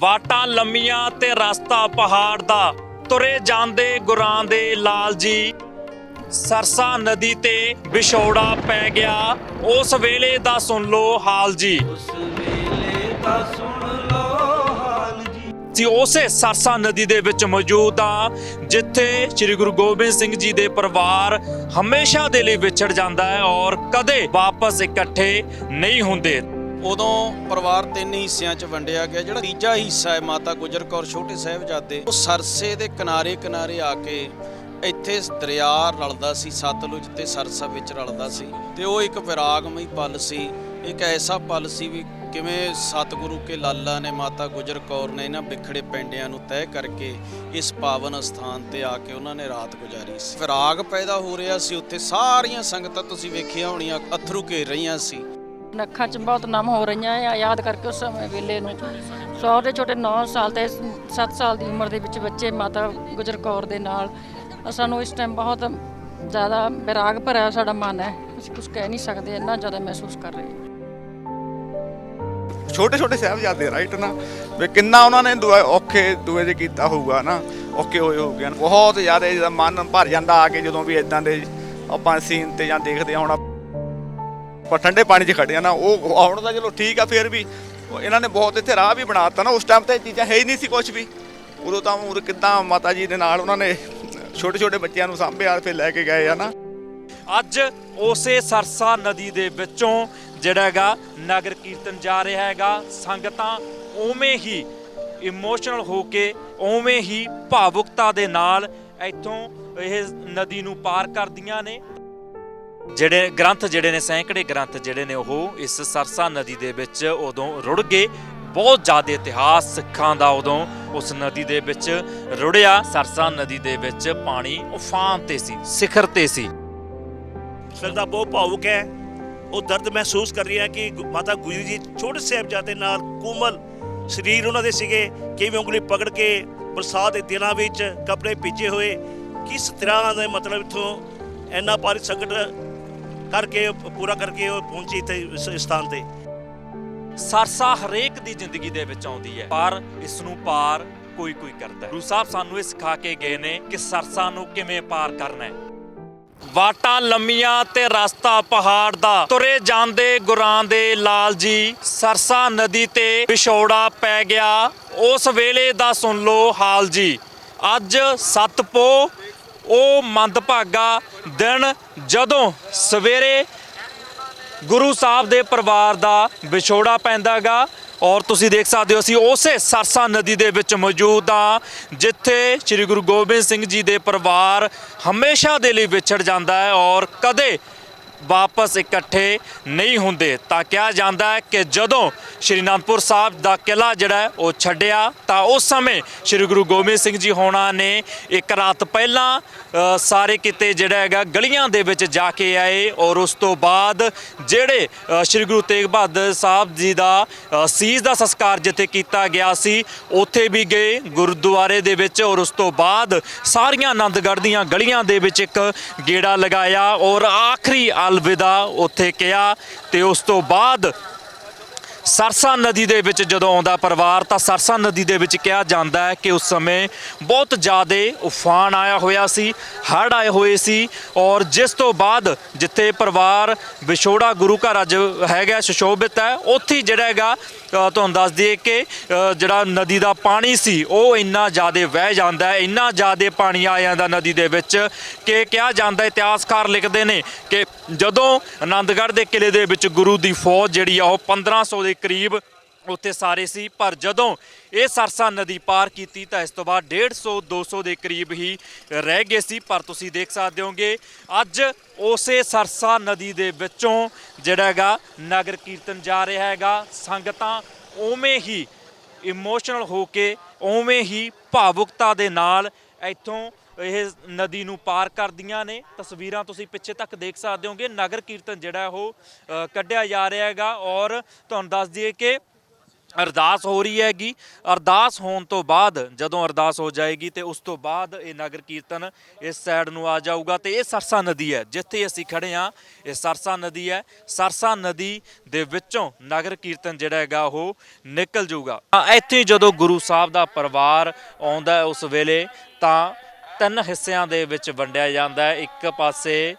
ਵਾਟਾਂ ਲੰਮੀਆਂ ਤੇ ਰਸਤਾ ਪਹਾੜ ਦਾ। ਤੁਰੇ ਜਾਂਦੇ ਗੁਰਾਂ ਦੇ ਲਾਲ ਜੀ। ਸਰਸਾ ਨਦੀ ਤੇ ਵਿਛੋੜਾ ਪੈ ਗਿਆ। ਉਸ ਵੇਲੇ ਦਾ ਸੁਣ ਲੋ ਹਾਲ ਜੀ। ਉਸ ਵੇਲੇ ਦਾ ਸੁਣ ਲੋ ਹਾਲ ਜੀ। ਸੀ ਉਸੇ ਸਰਸਾ ਨਦੀ ਦੇ ਵਿੱਚ ਮੌਜੂਦ ਆ ਜਿੱਥੇ ਸ੍ਰੀ ਗੁਰੂ ਗੋਬਿੰਦ ਸਿੰਘ ਜੀ ਦੇ ਪਰਿਵਾਰ ਹਮੇਸ਼ਾ ਦੇ ਲਈ ਵਿਛੜ ਜਾਂਦਾ ਹੈ ਔਰ ਕਦੇ ਵਾਪਸ ਇਕੱਠੇ ਨਹੀਂ ਹੁੰਦੇ। ਉਦੋਂ ਪਰਿਵਾਰ ਤਿੰਨ ਹਿੱਸਿਆਂ 'ਚ ਵੰਡਿਆ ਗਿਆ, ਜਿਹੜਾ ਤੀਜਾ ਹਿੱਸਾ ਹੈ ਮਾਤਾ ਗੁਜਰ ਕੌਰ ਛੋਟੇ ਸਾਹਿਬਜ਼ਾਦੇ। ਉਹ ਸਰਸੇ ਦੇ ਕਿਨਾਰੇ ਕਿਨਾਰੇ ਆ ਕੇ ਇੱਥੇ ਦਰਿਆ ਰਲਦਾ ਸੀ, ਸਤਲੁਜ ਤੇ ਸਰਸਾ ਵਿੱਚ ਰਲਦਾ ਸੀ। ਤੇ ਉਹ ਇੱਕ ਵਿਰਾਗਮਈ ਪਲ ਸੀ। ਇੱਕ ਐਸਾ ਪਲ ਸੀ ਵੀ ਕਿਵੇਂ ਸਤਿਗੁਰੂ ਕੇ ਲਾਲਾ ਨੇ ਮਾਤਾ ਗੁਜਰ ਕੌਰ ਨੇ ਇਹਨਾਂ ਵਿਖੜੇ ਪਿੰਡਿਆਂ ਨੂੰ ਤੈਅ ਕਰਕੇ ਇਸ ਪਾਵਨ ਸਥਾਨ ਤੇ ਆ ਕੇ ਉਹਨਾਂ ਨੇ ਰਾਤ ਗੁਜ਼ਾਰੀ ਸੀ। ਵਿਰਾਗ ਪੈਦਾ ਹੋ ਰਿਹਾ ਸੀ, ਉੱਥੇ ਸਾਰੀਆਂ ਸੰਗਤਾਂ ਤੁਸੀਂ ਵੇਖੀਆਂ ਹੋਣੀਆਂ, ਅਥਰੂ ਘੇਰ ਰਹੀਆਂ ਸੀ। ਅੱਖਾਂ 'ਚ ਬਹੁਤ ਨਮ ਹੋ ਰਹੀਆਂ ਆ, ਯਾਦ ਕਰਕੇ ਉਸ ਸਮੇਂ ਵੇਲੇ ਨੂੰ। ਛੋਟੇ ਛੋਟੇ 9 ਸਾਲ ਤੇ 7 ਸਾਲ ਦੀ ਉਮਰ ਦੇ ਵਿੱਚ ਬੱਚੇ ਮਾਤਾ ਗੁਜਰ ਕੌਰ ਦੇ ਨਾਲ। ਸਾਨੂੰ ਇਸ ਟਾਈਮ ਬਹੁਤ ਜ਼ਿਆਦਾ ਵਿਰਾਗ ਭਰਿਆ ਸਾਡਾ ਮਨ ਹੈ। ਅਸੀਂ ਕੁਝ ਕਹਿ ਨਹੀਂ ਸਕਦੇ, ਇੰਨਾ ਜ਼ਿਆਦਾ ਮਹਿਸੂਸ ਕਰ ਰਹੇ ਛੋਟੇ ਛੋਟੇ ਸਾਹਿਬਜ਼ਾਦੇ ਰਾਈਟ ਨਾ? ਵੀ ਕਿੰਨਾ ਉਹਨਾਂ ਨੇ ਦੁਆ, ਔਖੇ ਦੂਏ ਦੇ ਕੀਤਾ ਹੋਊਗਾ ਨਾ, ਔਖੇ ਹੋਏ ਹੋਊਗੇ। ਨਾ। ਬਹੁਤ ਜ਼ਿਆਦਾ ਮਨ ਭਰ ਜਾਂਦਾ ਆ ਕੇ ਜਦੋਂ ਵੀ ਇਦਾਂ ਦੇ ਆਪਾਂ ਸੀਨ ਤੇ ਜਾਂ ਦੇਖਦੇ ਹਾਂ, ਹੁਣ ਆਪਾਂ ਠੰਡੇ ਪਾਣੀ 'ਚ ਖੜੇ ਆ ਨਾ, ਉਹ ਹੁਣ ਤਾਂ ਚਲੋ ਠੀਕ ਆ, ਫਿਰ ਵੀ ਇਹਨਾਂ ਨੇ ਬਹੁਤ ਇੱਥੇ ਰਾਹ ਵੀ ਬਣਾਤਾ ਨਾ, ਉਸ ਟਾਈਮ ਤੇ ਚੀਜ਼ਾਂ ਹੈ ਹੀ ਨਹੀਂ ਸੀ ਕੁਝ ਵੀ। ਉਦੋਂ ਤਾਂ ਉਹ ਕਿੱਦਾਂ ਮਾਤਾ ਜੀ ਦੇ ਨਾਲ ਉਹਨਾਂ ਨੇ ਛੋਟੇ ਛੋਟੇ ਬੱਚਿਆਂ ਨੂੰ ਸਾਂਭਿਆ ਫਿਰ ਲੈ ਕੇ ਗਏ ਆ ਨਾ। ਅੱਜ ਉਸੇ ਸਰਸਾ ਨਦੀ ਦੇ ਵਿੱਚੋਂ ਜਿਹੜਾ ਹੈਗਾ ਨਗਰ ਕੀਰਤਨ ਜਾ ਰਿਹਾ ਹੈਗਾ, ਸੰਗਤਾਂ ਉਵੇਂ ਹੀ ਇਮੋਸ਼ਨਲ ਹੋ ਕੇ, ਉਵੇਂ ਹੀ ਭਾਵੁਕਤਾ ਦੇ ਨਾਲ ਇੱਥੋਂ ਇਹ ਨਦੀ ਨੂੰ ਪਾਰ ਕਰਦੀਆਂ ਨੇ। ਜਿਹੜੇ ਗ੍ਰੰਥ ਜਿਹੜੇ ਨੇ, ਸੈਂਕੜੇ ਗ੍ਰੰਥ ਜਿਹੜੇ ਨੇ ਉਹ ਇਸ ਸਰਸਾ ਨਦੀ ਦੇ ਵਿੱਚ ਉਦੋਂ ਰੁੜ ਗਏ। ਬਹੁਤ ਜ਼ਿਆਦਾ ਇਤਿਹਾਸ ਸਿੱਖਾਂ ਦਾ ਉਦੋਂ ਉਸ ਨਦੀ ਦੇ ਵਿੱਚ ਰੁੜਿਆ। ਸਰਸਾ ਨਦੀ ਦੇ ਵਿੱਚ ਪਾਣੀ ਉਫਾਨ ਤੇ ਸੀ, ਸਿਖਰ ਤੇ ਸੀ। ਸਰਦਾ ਬਹੁਤ ਭਾਵੁਕ ਹੈ। ਉਹ ਦਰਦ ਮਹਿਸੂਸ ਕਰ ਰਹੀ ਹੈ ਕਿ ਗੁ- ਮਾਤਾ ਗੁਜਰੀ ਜੀ ਛੋਟੇ ਸਾਹਿਬਜ਼ਾਦੇ ਨਾਲ ਕੋਮਲ ਸਰੀਰ ਉਹਨਾਂ ਦੇ ਸੀਗੇ। ਕਿਵੇਂ ਉਂਗਲੀ ਪਕੜ ਕੇ ਬਰਸਾਤ ਦੇ ਦਿਨਾਂ ਵਿੱਚ ਕੱਪੜੇ ਭਿੱਜੇ ਹੋਏ। ਕਿਸ ਤਰ੍ਹਾਂ ਦੇ ਮਤਲਬ ਇਥੋਂ ਇੰਨਾ ਭਾਰੀ ਸੰਕਟ ਕਰਕੇ, ਪੂਰਾ ਕਰਕੇ ਉਹ ਪਹੁੰਚੀ ਤੇ ਇਸ ਸਥਾਨ ਤੇ। ਸਰਸਾ ਹਰੇਕ ਦੀ ਜ਼ਿੰਦਗੀ ਦੇ ਵਿੱਚ ਆਉਂਦੀ ਹੈ, ਪਰ ਇਸ ਨੂੰ ਪਾਰ ਕੋਈ ਕੋਈ ਕਰਦਾ ਹੈ। ਗੁਰੂ ਸਾਹਿਬ ਸਾਨੂੰ ਇਹ ਸਿਖਾ ਕੇ ਗਏ ਨੇ ਕਿ ਸਰਸਾ ਨੂੰ ਕਿਵੇਂ ਪਾਰ ਕਰਨਾ ਹੈ। ਵਾਟਾਂ ਲੰਮੀਆਂ ਤੇ ਰਸਤਾ ਪਹਾੜ ਦਾ, ਤੁਰੇ ਜਾਂਦੇ ਗੁਰਾਂ ਦੇ ਲਾਲ ਜੀ। ਸਰਸਾ ਨਦੀ ਤੇ ਵਿਛੋੜਾ ਪੈ ਗਿਆ, ਉਸ ਵੇਲੇ ਦਾ ਸੁਣ ਲੋ ਹਾਲ ਜੀ। ਅੱਜ ਸਤਪੋ ਉਹ ਮੰਦਭਾਗਾ ਦਿਨ ਜਦੋਂ ਸਵੇਰੇ ਗੁਰੂ ਸਾਹਿਬ ਦੇ ਪਰਿਵਾਰ ਦਾ ਵਿਛੋੜਾ ਪੈਂਦਾਗਾ, ਔਰ ਤੁਸੀਂ ਦੇਖ ਸਕਦੇ ਹੋ, ਅਸੀਂ ਉਸੇ ਸਰਸਾ ਨਦੀ ਦੇ ਵਿੱਚ ਮੌਜੂਦ ਆ ਜਿੱਥੇ ਸ੍ਰੀ ਗੁਰੂ ਗੋਬਿੰਦ ਸਿੰਘ ਜੀ ਦੇ ਪਰਿਵਾਰ ਹਮੇਸ਼ਾ ਦੇ ਲਈ ਵਿਛੜ ਜਾਂਦਾ ਹੈ, ਔਰ ਕਦੇ ਵਾਪਸ ਇਕੱਠੇ ਨਹੀਂ ਹੁੰਦੇ। ਤਾਂ ਕਿਹਾ ਜਾਂਦਾ ਹੈ ਕਿ ਜਦੋਂ ਸ਼੍ਰੀ ਅਨੰਦਪੁਰ ਸਾਹਿਬ ਦਾ ਕਿਲਾ ਜਿਹੜਾ ਉਹ ਛੱਡਿਆ ਤਾਂ ਉਸ ਸਮੇਂ ਸ਼੍ਰੀ ਗੁਰੂ ਗੋਬਿੰਦ ਸਿੰਘ ਜੀ ਹੋਣਾ ਨੇ ਇੱਕ ਰਾਤ ਪਹਿਲਾਂ ਸਾਰੇ ਕਿਤੇ ਜਿਹੜਾ ਹੈਗਾ ਗਲੀਆਂ ਦੇ ਵਿੱਚ ਜਾ ਕੇ ਆਏ ਔਰ ਉਸ ਤੋਂ ਬਾਅਦ ਜਿਹੜੇ ਸ਼੍ਰੀ ਗੁਰੂ ਤੇਗ ਬਹਾਦਰ ਸਾਹਿਬ ਜੀ ਦਾ ਅ, ਸੀਸ ਦਾ ਸੰਸਕਾਰ ਜਿੱਥੇ ਕੀਤਾ ਗਿਆ ਸੀ ਉੱਥੇ ਵੀ ਗਏ ਗੁਰਦੁਆਰੇ ਦੇ ਵਿੱਚ ਔਰ ਉਸ ਤੋਂ ਬਾਅਦ ਸਾਰੀਆਂ ਆਨੰਦਗੜ੍ਹ ਦੀਆਂ ਗਲੀਆਂ ਦੇ ਵਿੱਚ ਇੱਕ ਗੇੜਾ ਲਗਾਇਆ ਔਰ ਆਖਰੀ ਆਲ ਅਲਵਿਦਾ ਉੱਥੇ ਕਿਹਾ ਤੇ ਉਸ ਤੋਂ ਬਾਅਦ ਸਰਸਾ ਨਦੀ ਦੇ ਵਿੱਚ ਜਦੋਂ ਆਉਂਦਾ ਪਰਿਵਾਰ ਤਾਂ ਸਰਸਾ ਨਦੀ ਦੇ ਵਿੱਚ ਕਿਹਾ ਜਾਂਦਾ ਹੈ ਕਿ ਉਸ ਸਮੇਂ ਬਹੁਤ ਜ਼ਿਆਦਾ ਉਫਾਨ ਆਇਆ ਹੋਇਆ ਸੀ, ਹੜ੍ਹ ਆਏ ਹੋਏ ਸੀ ਔਰ ਜਿਸ ਤੋਂ ਬਾਅਦ ਜਿੱਥੇ ਪਰਿਵਾਰ ਵਿਛੋੜਾ ਗੁਰੂ ਘਰ ਅੱਜ ਹੈਗਾ, ਸੁਸ਼ੋਭਿਤ ਹੈ, ਉੱਥੇ ਹੀ ਜਿਹੜਾ ਹੈਗਾ ਤੁਹਾਨੂੰ ਦੱਸ ਦਈਏ ਕਿ ਜਿਹੜਾ ਨਦੀ ਦਾ ਪਾਣੀ ਸੀ, ਉਹ ਇੰਨਾ ਜ਼ਿਆਦਾ ਵਹਿ ਜਾਂਦਾ ਹੈ, ਇੰਨਾ ਜ਼ਿਆਦਾ ਪਾਣੀ ਆ ਜਾਂਦਾ ਨਦੀ ਦੇ ਵਿੱਚ ਕਿ ਕਿਹਾ ਜਾਂਦਾ, ਇਤਿਹਾਸਕਾਰ ਲਿਖਦੇ ਨੇ ਕਿ ਜਦੋਂ ਆਨੰਦਗੜ੍ਹ ਦੇ ਕਿਲੇ ਦੇ ਵਿੱਚ ਗੁਰੂ ਦੀ ਫੌਜ ਜਿਹੜੀ ਆ, ਉਹ 1500 ਦੇ ਕਰੀਬ ਉੱਥੇ ਸਾਰੇ ਸੀ, ਪਰ ਜਦੋਂ ਇਹ ਸਰਸਾ ਨਦੀ ਪਾਰ ਕੀਤੀ ਤਾਂ ਇਸ ਤੋਂ ਬਾਅਦ 150 200 ਦੇ ਕਰੀਬ ਹੀ ਰਹਿ ਗਏ ਸੀ, ਪਰ ਤੁਸੀਂ ਦੇਖ ਸਕਦੇ ਹੋਗੇ, ਅੱਜ ਉਸੇ ਸਰਸਾ ਨਦੀ ਦੇ ਵਿੱਚੋਂ ਜਿਹੜਾ ਹੈਗਾ ਨਗਰ ਕੀਰਤਨ ਜਾ ਰਿਹਾ ਹੈਗਾ, ਸੰਗਤਾਂ ਉਵੇਂ ਹੀ ਇਮੋਸ਼ਨਲ ਹੋ ਕੇ, ਉਵੇਂ ਹੀ ਭਾਵੁਕਤਾ ਦੇ ਨਾਲ ਇੱਥੋਂ ਇਹ ਨਦੀ ਨੂੰ ਪਾਰ ਕਰਦੀਆਂ ਨੇ। ਤਸਵੀਰਾਂ ਤੁਸੀਂ ਪਿੱਛੇ ਤੱਕ ਦੇਖ ਸਕਦੇ ਹੋਗੇ। ਨਗਰ ਕੀਰਤਨ ਜਿਹੜਾ ਉਹ ਅ, ਕੱਢਿਆ ਜਾ ਰਿਹਾ ਹੈਗਾ ਔਰ ਤੁਹਾਨੂੰ ਦੱਸ ਦਈਏ ਕਿ ਅਰਦਾਸ ਹੋ ਰਹੀ ਹੈਗੀ। ਅਰਦਾਸ ਹੋਣ ਤੋਂ ਬਾਅਦ ਜਦੋਂ ਅਰਦਾਸ ਹੋ ਜਾਏਗੀ ਤੇ ਉਸ ਤੋਂ ਬਾਅਦ ਇਹ ਨਗਰ ਕੀਰਤਨ ਇਸ ਸਾਈਡ ਨੂੰ ਆ ਜਾਊਗਾ ਤੇ ਇਹ ਸਰਸਾ ਨਦੀ ਹੈ। ਜਿੱਥੇ ਅਸੀਂ ਖੜੇ ਆ ਇਹ ਸਰਸਾ ਨਦੀ ਹੈ। ਸਰਸਾ ਨਦੀ ਦੇ ਵਿੱਚੋਂ ਨਗਰ ਕੀਰਤਨ ਜਿਹੜਾ ਹੈਗਾ ਉਹ ਨਿਕਲ ਜਾਊਗਾ। ਤਾਂ ਇੱਥੇ ਜਦੋਂ ਗੁਰੂ ਸਾਹਿਬ ਦਾ ਪਰਿਵਾਰ ਆਉਂਦਾ ਹੈ ਉਸ ਵੇਲੇ ਤਾਂ ਤਿੰਨ ਹਿੱਸਿਆਂ ਦੇ ਵਿੱਚ ਵੰਡਿਆ ਜਾਂਦਾ ਹੈ। ਇੱਕ ਪਾਸੇ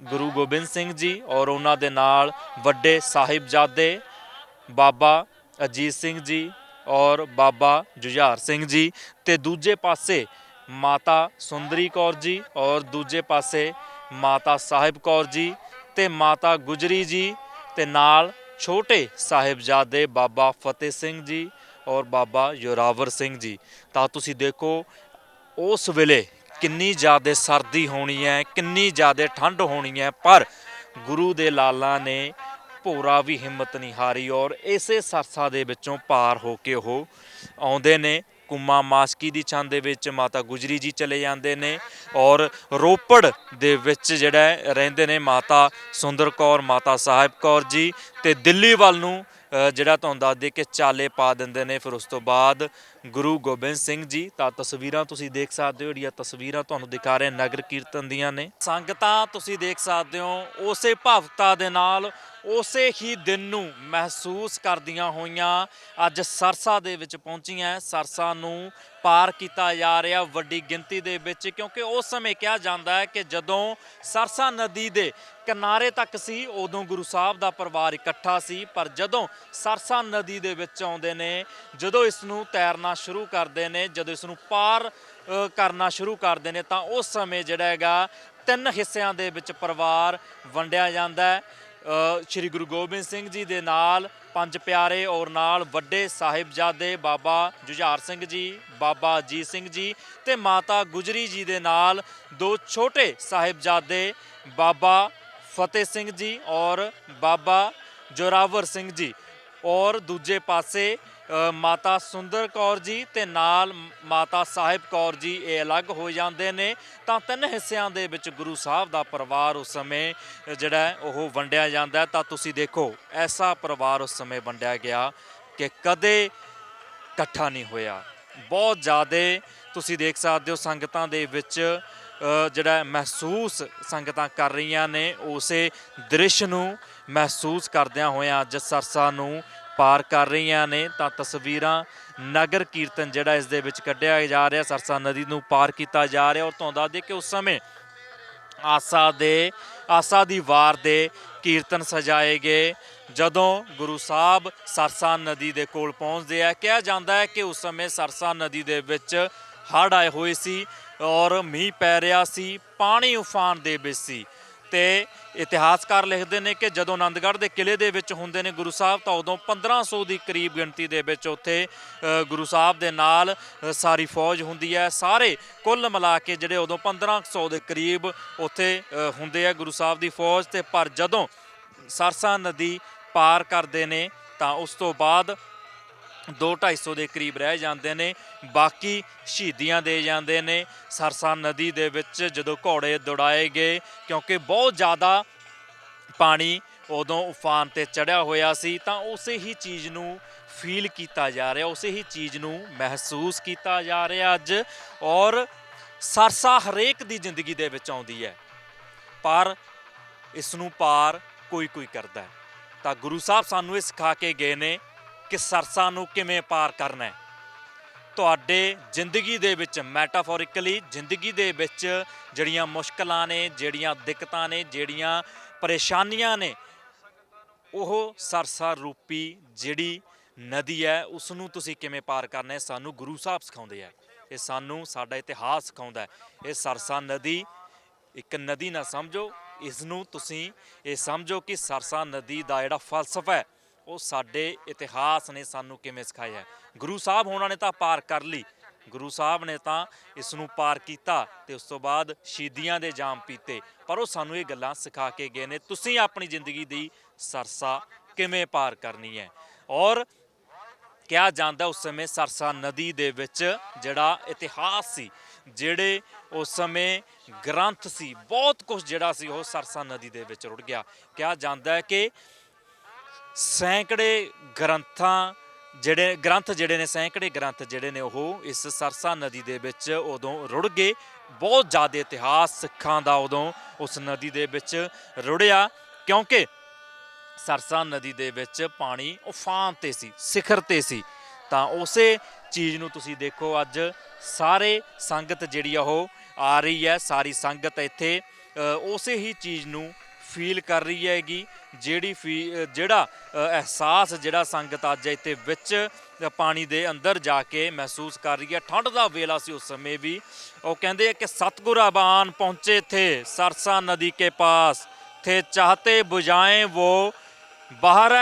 ਗੁਰੂ ਗੋਬਿੰਦ ਸਿੰਘ ਜੀ ਔਰ ਉਹਨਾਂ ਦੇ ਨਾਲ ਵੱਡੇ ਸਾਹਿਬਜ਼ਾਦੇ ਬਾਬਾ ਅਜੀਤ ਸਿੰਘ ਜੀ ਔਰ ਬਾਬਾ ਜੁਝਾਰ ਸਿੰਘ ਜੀ ਤੇ ਦੂਜੇ ਪਾਸੇ ਮਾਤਾ ਸੁੰਦਰੀ ਕੌਰ ਜੀ ਔਰ ਦੂਜੇ ਪਾਸੇ ਮਾਤਾ ਸਾਹਿਬ ਕੌਰ ਜੀ ਤੇ ਮਾਤਾ ਗੁਜਰੀ ਜੀ ਤੇ ਨਾਲ ਛੋਟੇ ਸਾਹਿਬਜ਼ਾਦੇ ਬਾਬਾ ਫਤਿਹ ਸਿੰਘ ਜੀ ਔਰ ਬਾਬਾ ਯੋਰਾਵਰ ਸਿੰਘ ਜੀ। ਤਾਂ ਤੁਸੀਂ ਦੇਖੋ, ਉਸ ਵੇਲੇ ਕਿੰਨੀ ਜ਼ਿਆਦਾ ਸਰਦੀ ਹੋਣੀ ਹੈ, ਕਿੰਨੀ ਜ਼ਿਆਦਾ ਠੰਡ ਹੋਣੀ ਹੈ, ਪਰ ਗੁਰੂ ਦੇ ਲਾਲਾਂ ਨੇ ਭੋਰਾ ਵੀ ਹਿੰਮਤ ਨਹੀਂ ਹਾਰੀ ਔਰ ਇਸੇ ਸਰਸਾ ਦੇ ਵਿੱਚੋਂ ਪਾਰ ਹੋ ਕੇ ਉਹ ਆਉਂਦੇ ਨੇ। ਕੁੰਮਾ ਮਾਸਕੀ ਦੀ ਛੰਦ ਦੇ ਵਿੱਚ ਮਾਤਾ ਗੁਜਰੀ ਜੀ ਚਲੇ ਜਾਂਦੇ ਨੇ ਔਰ ਰੋਪੜ ਦੇ ਵਿੱਚ ਜਿਹੜਾ ਰਹਿੰਦੇ ਨੇ ਮਾਤਾ ਸੁੰਦਰ ਕੌਰ, ਮਾਤਾ ਸਾਹਿਬ ਕੌਰ ਜੀ ਤੇ ਦਿੱਲੀ ਵੱਲ ਨੂੰ ਜਿਹੜਾ ਤੁਹਾਨੂੰ ਦੱਸ ਦੇ ਕਿ ਚਾਲੇ ਪਾ ਦਿੰਦੇ ਨੇ। ਫਿਰ ਉਸ ਤੋਂ ਬਾਅਦ ਗੁਰੂ ਗੋਬਿੰਦ ਸਿੰਘ ਜੀ, ਤਾਂ ਤਸਵੀਰਾਂ ਤੁਸੀਂ ਦੇਖ ਸਕਦੇ ਹੋ, ਜਿਹੜੀਆਂ ਤਸਵੀਰਾਂ ਤੁਹਾਨੂੰ ਦਿਖਾ ਰਹੇ ਨਗਰ ਕੀਰਤਨ ਦੀਆਂ ਨੇ। ਸੰਗਤਾਂ ਤੁਸੀਂ ਦੇਖ ਸਕਦੇ ਹੋ, ਉਸੇ ਭਵਤਾ ਦੇ ਨਾਲ ਉਸੇ ਹੀ ਦਿਨ ਨੂੰ ਮਹਿਸੂਸ ਕਰਦੀਆਂ ਹੋਈਆਂ ਅੱਜ ਸਰਸਾ ਦੇ ਵਿੱਚ ਪਹੁੰਚੀਆਂ ਸਰਸਾ ਨੂੰ ਪਾਰ ਕੀਤਾ ਜਾ ਰਿਹਾ ਵੱਡੀ ਗਿਣਤੀ ਦੇ ਵਿੱਚ, ਕਿਉਂਕਿ ਉਸ ਸਮੇਂ ਕਿਹਾ ਜਾਂਦਾ ਹੈ ਕਿ ਜਦੋਂ ਸਰਸਾ ਨਦੀ ਦੇ ਕਿਨਾਰੇ ਤੱਕ ਸੀ, ਉਦੋਂ ਗੁਰੂ ਸਾਹਿਬ ਦਾ ਪਰਿਵਾਰ ਇਕੱਠਾ ਸੀ। ਪਰ ਜਦੋਂ ਸਰਸਾ ਨਦੀ ਦੇ ਵਿੱਚ ਆਉਂਦੇ ਨੇ, ਜਦੋਂ ਇਸ ਨੂੰ ਤੈਰਨਾ ਸ਼ੁਰੂ ਕਰਦੇ ਨੇ, ਜਦੋਂ ਇਸ ਨੂੰ ਪਾਰ ਕਰਨਾ ਸ਼ੁਰੂ ਕਰਦੇ ਨੇ, ਤਾਂ ਉਸ ਸਮੇਂ ਜਿਹੜਾ ਹੈਗਾ ਤਿੰਨ ਹਿੱਸਿਆਂ ਦੇ ਵਿੱਚ ਪਰਿਵਾਰ ਵੰਡਿਆ ਜਾਂਦਾ ਹੈ। ਸ਼੍ਰੀ ਗੁਰੂ ਗੋਬਿੰਦ ਸਿੰਘ ਜੀ ਦੇ ਨਾਲ ਪੰਜ ਪਿਆਰੇ ਔਰ ਨਾਲ ਵੱਡੇ ਸਾਹਿਬਜ਼ਾਦੇ ਬਾਬਾ ਜੁਝਾਰ ਸਿੰਘ ਜੀ, ਬਾਬਾ ਅਜੀਤ ਸਿੰਘ ਜੀ ਤੇ ਮਾਤਾ ਗੁਜਰੀ ਜੀ ਦੇ ਨਾਲ ਦੋ ਛੋਟੇ ਸਾਹਿਬਜ਼ਾਦੇ ਬਾਬਾ ਫਤਿਹ ਸਿੰਘ ਜੀ ਔਰ ਬਾਬਾ ਜੋਰਾਵਰ ਸਿੰਘ ਜੀ ਔਰ ਦੂਜੇ ਪਾਸੇ ਮਾਤਾ ਸੁੰਦਰ ਕੌਰ ਜੀ ਤੇ ਨਾਲ ਮਾਤਾ ਸਾਹਿਬ ਕੌਰ ਜੀ ਇਹ ਅਲੱਗ ਹੋ ਜਾਂਦੇ ਨੇ। ਤਾਂ ਤਿੰਨ ਹਿੱਸਿਆਂ ਦੇ ਵਿੱਚ ਗੁਰੂ ਸਾਹਿਬ ਦਾ ਪਰਿਵਾਰ ਉਸ ਸਮੇਂ ਜਿਹੜਾ ਉਹ ਵੰਡਿਆ ਜਾਂਦਾ ਤਾਂ ਤੁਸੀਂ ਦੇਖੋ, ਐਸਾ ਪਰਿਵਾਰ ਉਸ ਸਮੇਂ ਵੰਡਿਆ ਗਿਆ ਕਿ ਕਦੇ ਇਕੱਠਾ ਨਹੀਂ ਹੋਇਆ। ਬਹੁਤ ਜ਼ਿਆਦਾ ਤੁਸੀਂ ਦੇਖ ਸਕਦੇ ਹੋ ਸੰਗਤਾਂ ਦੇ ਵਿੱਚ ਜਿਹੜਾ ਮਹਿਸੂਸ ਸੰਗਤਾਂ ਕਰ ਰਹੀਆਂ ਨੇ। ਉਸੇ ਦ੍ਰਿਸ਼ ਨੂੰ ਮਹਿਸੂਸ ਕਰਦਿਆਂ ਹੋਇਆਂ ਅੱਜ ਸਰਸਾ ਨੂੰ ਪਾਰ ਕਰ ਰਹੀਆਂ ਨੇ, ਤਾਂ ਤਸਵੀਰਾਂ ਨਗਰ ਕੀਰਤਨ ਜਿਹੜਾ ਇਸ ਦੇ ਵਿੱਚ ਕੱਢਿਆ ਜਾ ਰਿਹਾ, ਸਰਸਾ ਨਦੀ ਨੂੰ ਪਾਰ ਕੀਤਾ ਜਾ ਰਿਹਾ ਔਰ ਤੁਹਾਨੂੰ ਦੱਸ ਦੇ ਕਿ ਉਸ ਸਮੇਂ ਆਸਾ ਦੇ, ਆਸਾ ਦੀ ਵਾਰ ਦੇ ਕੀਰਤਨ ਸਜਾਏ ਗਏ। ਜਦੋਂ ਗੁਰੂ ਸਾਹਿਬ ਸਰਸਾ ਨਦੀ ਦੇ ਕੋਲ ਪਹੁੰਚਦੇ ਆ, ਕਿਹਾ ਜਾਂਦਾ ਹੈ ਕਿ ਉਸ ਸਮੇਂ ਸਰਸਾ ਨਦੀ ਦੇ ਵਿੱਚ ਹੜ੍ਹ ਆਏ ਹੋਏ ਸੀ ਔਰ ਮੀਂਹ ਪੈ ਰਿਹਾ ਸੀ, ਪਾਣੀ ਉਫਾਨ ਦੇ ਵਿੱਚ ਸੀ ਤੇ ਇਤਿਹਾਸਕਾਰ ਲਿਖਦੇ ਨੇ ਕਿ ਜਦੋਂ ਆਨੰਦਗੜ੍ਹ ਦੇ ਕਿਲੇ ਦੇ ਵਿੱਚ ਹੁੰਦੇ ਨੇ ਗੁਰੂ ਸਾਹਿਬ, ਤਾਂ ਉਦੋਂ 1500 ਦੀ ਕਰੀਬ ਗਿਣਤੀ ਦੇ ਵਿੱਚ ਉੱਥੇ ਗੁਰੂ ਸਾਹਿਬ ਦੇ ਨਾਲ ਸਾਰੀ ਫੌਜ ਹੁੰਦੀ ਹੈ। ਸਾਰੇ ਕੁੱਲ ਮਿਲਾ ਕੇ ਜਿਹੜੇ ਉਦੋਂ 1500 ਦੇ ਕਰੀਬ ਉੱਥੇ ਹੁੰਦੇ ਆ ਗੁਰੂ ਸਾਹਿਬ ਦੀ ਫੌਜ, ਤੇ ਪਰ ਜਦੋਂ ਸਰਸਾ ਨਦੀ ਪਾਰ ਕਰਦੇ ਨੇ, ਤਾਂ ਉਸ ਤੋਂ ਬਾਅਦ 2-250 ਦੇ ਕਰੀਬ ਰਹਿ ਜਾਂਦੇ ਨੇ। ਬਾਕੀ ਸ਼ਹੀਦੀਆਂ ਦੇ ਜਾਂਦੇ ਨੇ। ਸਰਸਾ ਨਦੀ ਦੇ ਵਿੱਚ ਜਦੋਂ ਘੋੜੇ ਦੌੜਾਏ ਗਏ, ਕਿਉਂਕਿ ਬਹੁਤ ਜ਼ਿਆਦਾ ਪਾਣੀ ਉਦੋਂ ਉਫਾਨ ਤੇ ਚੜਿਆ ਹੋਇਆ ਸੀ, ਤਾਂ ਉਸੇ ਹੀ ਚੀਜ਼ ਨੂੰ ਫੀਲ ਕੀਤਾ ਜਾ ਰਿਹਾ, ਉਸੇ ਹੀ ਚੀਜ਼ ਨੂੰ ਮਹਿਸੂਸ ਕੀਤਾ ਜਾ ਰਿਹਾ ਅੱਜ। ਔਰ ਸਰਸਾ ਹਰੇਕ ਦੀ ਜ਼ਿੰਦਗੀ ਦੇ ਵਿੱਚ ਆਉਂਦੀ ਹੈ। ਪਰ ਇਸ ਨੂੰ ਪਾਰ ਕੋਈ ਕੋਈ ਕਰਦਾ ਤਾਂ ਗੁਰੂ ਸਾਹਿਬ ਸਾਨੂੰ ਇਹ ਸਿਖਾ ਕੇ ਗਏ ਨੇ ਕਿ ਸਰਸਾ ਨੂੰ ਕਿਵੇਂ ਪਾਰ ਕਰਨਾ ਹੈ। ਤੁਹਾਡੇ ਜ਼ਿੰਦਗੀ ਦੇ ਵਿੱਚ ਮੈਟਾਫੋਰਿਕਲੀ ਜ਼ਿੰਦਗੀ ਦੇ ਵਿੱਚ ਜਿਹੜੀਆਂ ਮੁਸ਼ਕਲਾਂ ਨੇ, ਜਿਹੜੀਆਂ ਦਿੱਕਤਾਂ ਨੇ, ਜਿਹੜੀਆਂ ਪਰੇਸ਼ਾਨੀਆਂ ਨੇ, ਉਹ ਸਰਸਾ ਰੂਪੀ ਜਿਹੜੀ ਨਦੀ ਹੈ ਉਸ ਨੂੰ ਤੁਸੀਂ ਕਿਵੇਂ ਪਾਰ ਕਰਨਾ ਹੈ, ਸਾਨੂੰ ਗੁਰੂ ਸਾਹਿਬ ਸਿਖਾਉਂਦੇ ਆ। ਇਹ ਸਾਨੂੰ ਸਾਡਾ ਇਤਿਹਾਸ ਸਿਖਾਉਂਦਾ ਹੈ। ਇਹ ਸਰਸਾ ਨਦੀ, ਇੱਕ ਨਦੀ ਨਾ ਸਮਝੋ ਇਸ ਨੂੰ ਤੁਸੀਂ ਇਹ ਸਮਝੋ ਕਿ ਸਰਸਾ ਨਦੀ ਦਾ ਜਿਹੜਾ ਫਲਸਫਾ ਹੈ ਉਹ ਸਾਡੇ ਇਤਿਹਾਸ ਨੇ ਸਾਨੂੰ ਕਿਵੇਂ ਸਿਖਾਇਆ ਹੈ? ਗੁਰੂ ਸਾਹਿਬ ਹੋਣਾ ਨੇ ਤਾਂ ਪਾਰ ਕਰ ਲਈ। ਗੁਰੂ ਸਾਹਿਬ ਨੇ ਤਾਂ ਇਸ ਨੂੰ ਪਾਰ ਕੀਤਾ ਤੇ ਉਸ ਤੋਂ ਬਾਅਦ ਸ਼ਹੀਦੀਆਂ ਦੇ ਜਾਮ ਪੀਤੇ। ਪਰ ਉਹ ਸਾਨੂੰ ਇਹ ਗੱਲਾਂ ਸਿਖਾ ਕੇ ਗਏ ਨੇ, ਤੁਸੀਂ ਆਪਣੀ ਜ਼ਿੰਦਗੀ ਦੀ ਸਰਸਾ ਕਿਵੇਂ ਪਾਰ ਕਰਨੀ ਹੈ? ਔਰ ਕਿਹਾ ਜਾਂਦਾ ਉਸ ਸਮੇਂ ਸਰਸਾ ਨਦੀ ਦੇ ਵਿੱਚ ਜਿਹੜਾ ਇਤਿਹਾਸ ਸੀ, ਜਿਹੜੇ ਉਸ ਸਮੇਂ ਗ੍ਰੰਥ ਸੀ, ਬਹੁਤ ਕੁਝ ਜਿਹੜਾ ਸੀ ਉਹ ਸਰਸਾ ਨਦੀ ਦੇ ਵਿੱਚ ਰੁੜ ਗਿਆ। ਕਿਹਾ ਜਾਂਦਾ ਹੈ ਕਿ ਸੈਂਕੜੇ ਗ੍ਰੰਥਾਂ ਜਿਹੜੇ, ਗ੍ਰੰਥ ਜਿਹੜੇ ਨੇ, ਸੈਂਕੜੇ ਗ੍ਰੰਥ ਜਿਹੜੇ ਨੇ ਉਹ ਇਸ ਸਰਸਾ ਨਦੀ ਦੇ ਵਿੱਚ ਉਦੋਂ ਰੁੜ ਗਏ। ਬਹੁਤ ਜ਼ਿਆਦਾ ਇਤਿਹਾਸ ਸਿੱਖਾਂ ਦਾ ਉਦੋਂ ਉਸ ਨਦੀ ਦੇ ਵਿੱਚ ਰੁੜਿਆ, ਕਿਉਂਕਿ ਸਰਸਾ ਨਦੀ ਦੇ ਵਿੱਚ ਪਾਣੀ ਉਫਾਨ ਤੇ ਸੀ, ਸਿਖਰ ਤੇ ਸੀ। ਤਾਂ ਉਸੇ ਚੀਜ਼ ਨੂੰ ਤੁਸੀਂ ਦੇਖੋ, ਅੱਜ ਸਾਰੇ ਸੰਗਤ ਜਿਹੜੀ ਆ ਉਹ ਆ ਰਹੀ ਹੈ, ਸਾਰੀ ਸੰਗਤ ਇੱਥੇ ਉਸੇ ਹੀ ਚੀਜ਼ ਨੂੰ ਫੀਲ ਕਰ ਰਹੀ ਹੈਗੀ ਜਿਹੜੀ ਫੀ- ਅ, ਜਿਹੜਾ ਅ, ਅਹਿਸਾਸ ਜਿਹੜਾ ਸੰਗਤ ਅੱਜ ਇੱਥੇ ਵਿੱਚ ਅ, ਪਾਣੀ ਦੇ ਅੰਦਰ ਜਾ ਕੇ ਮਹਿਸੂਸ ਕਰ ਰਹੀ ਹੈ ਠੰਡ ਦਾ ਵੇਲਾ ਸੀ ਉਸ ਸਮੇਂ ਵੀ ਉਹ ਕਹਿੰਦੇ ਆ ਕਿ ਸਤਗੁਰ ਆਬਾਨ ਪਹੁੰਚੇ ਥੇ ਸਰਸਾ ਨਦੀ ਕੇ ਪਾਸ थे चाहते बुझाएं वो बाहर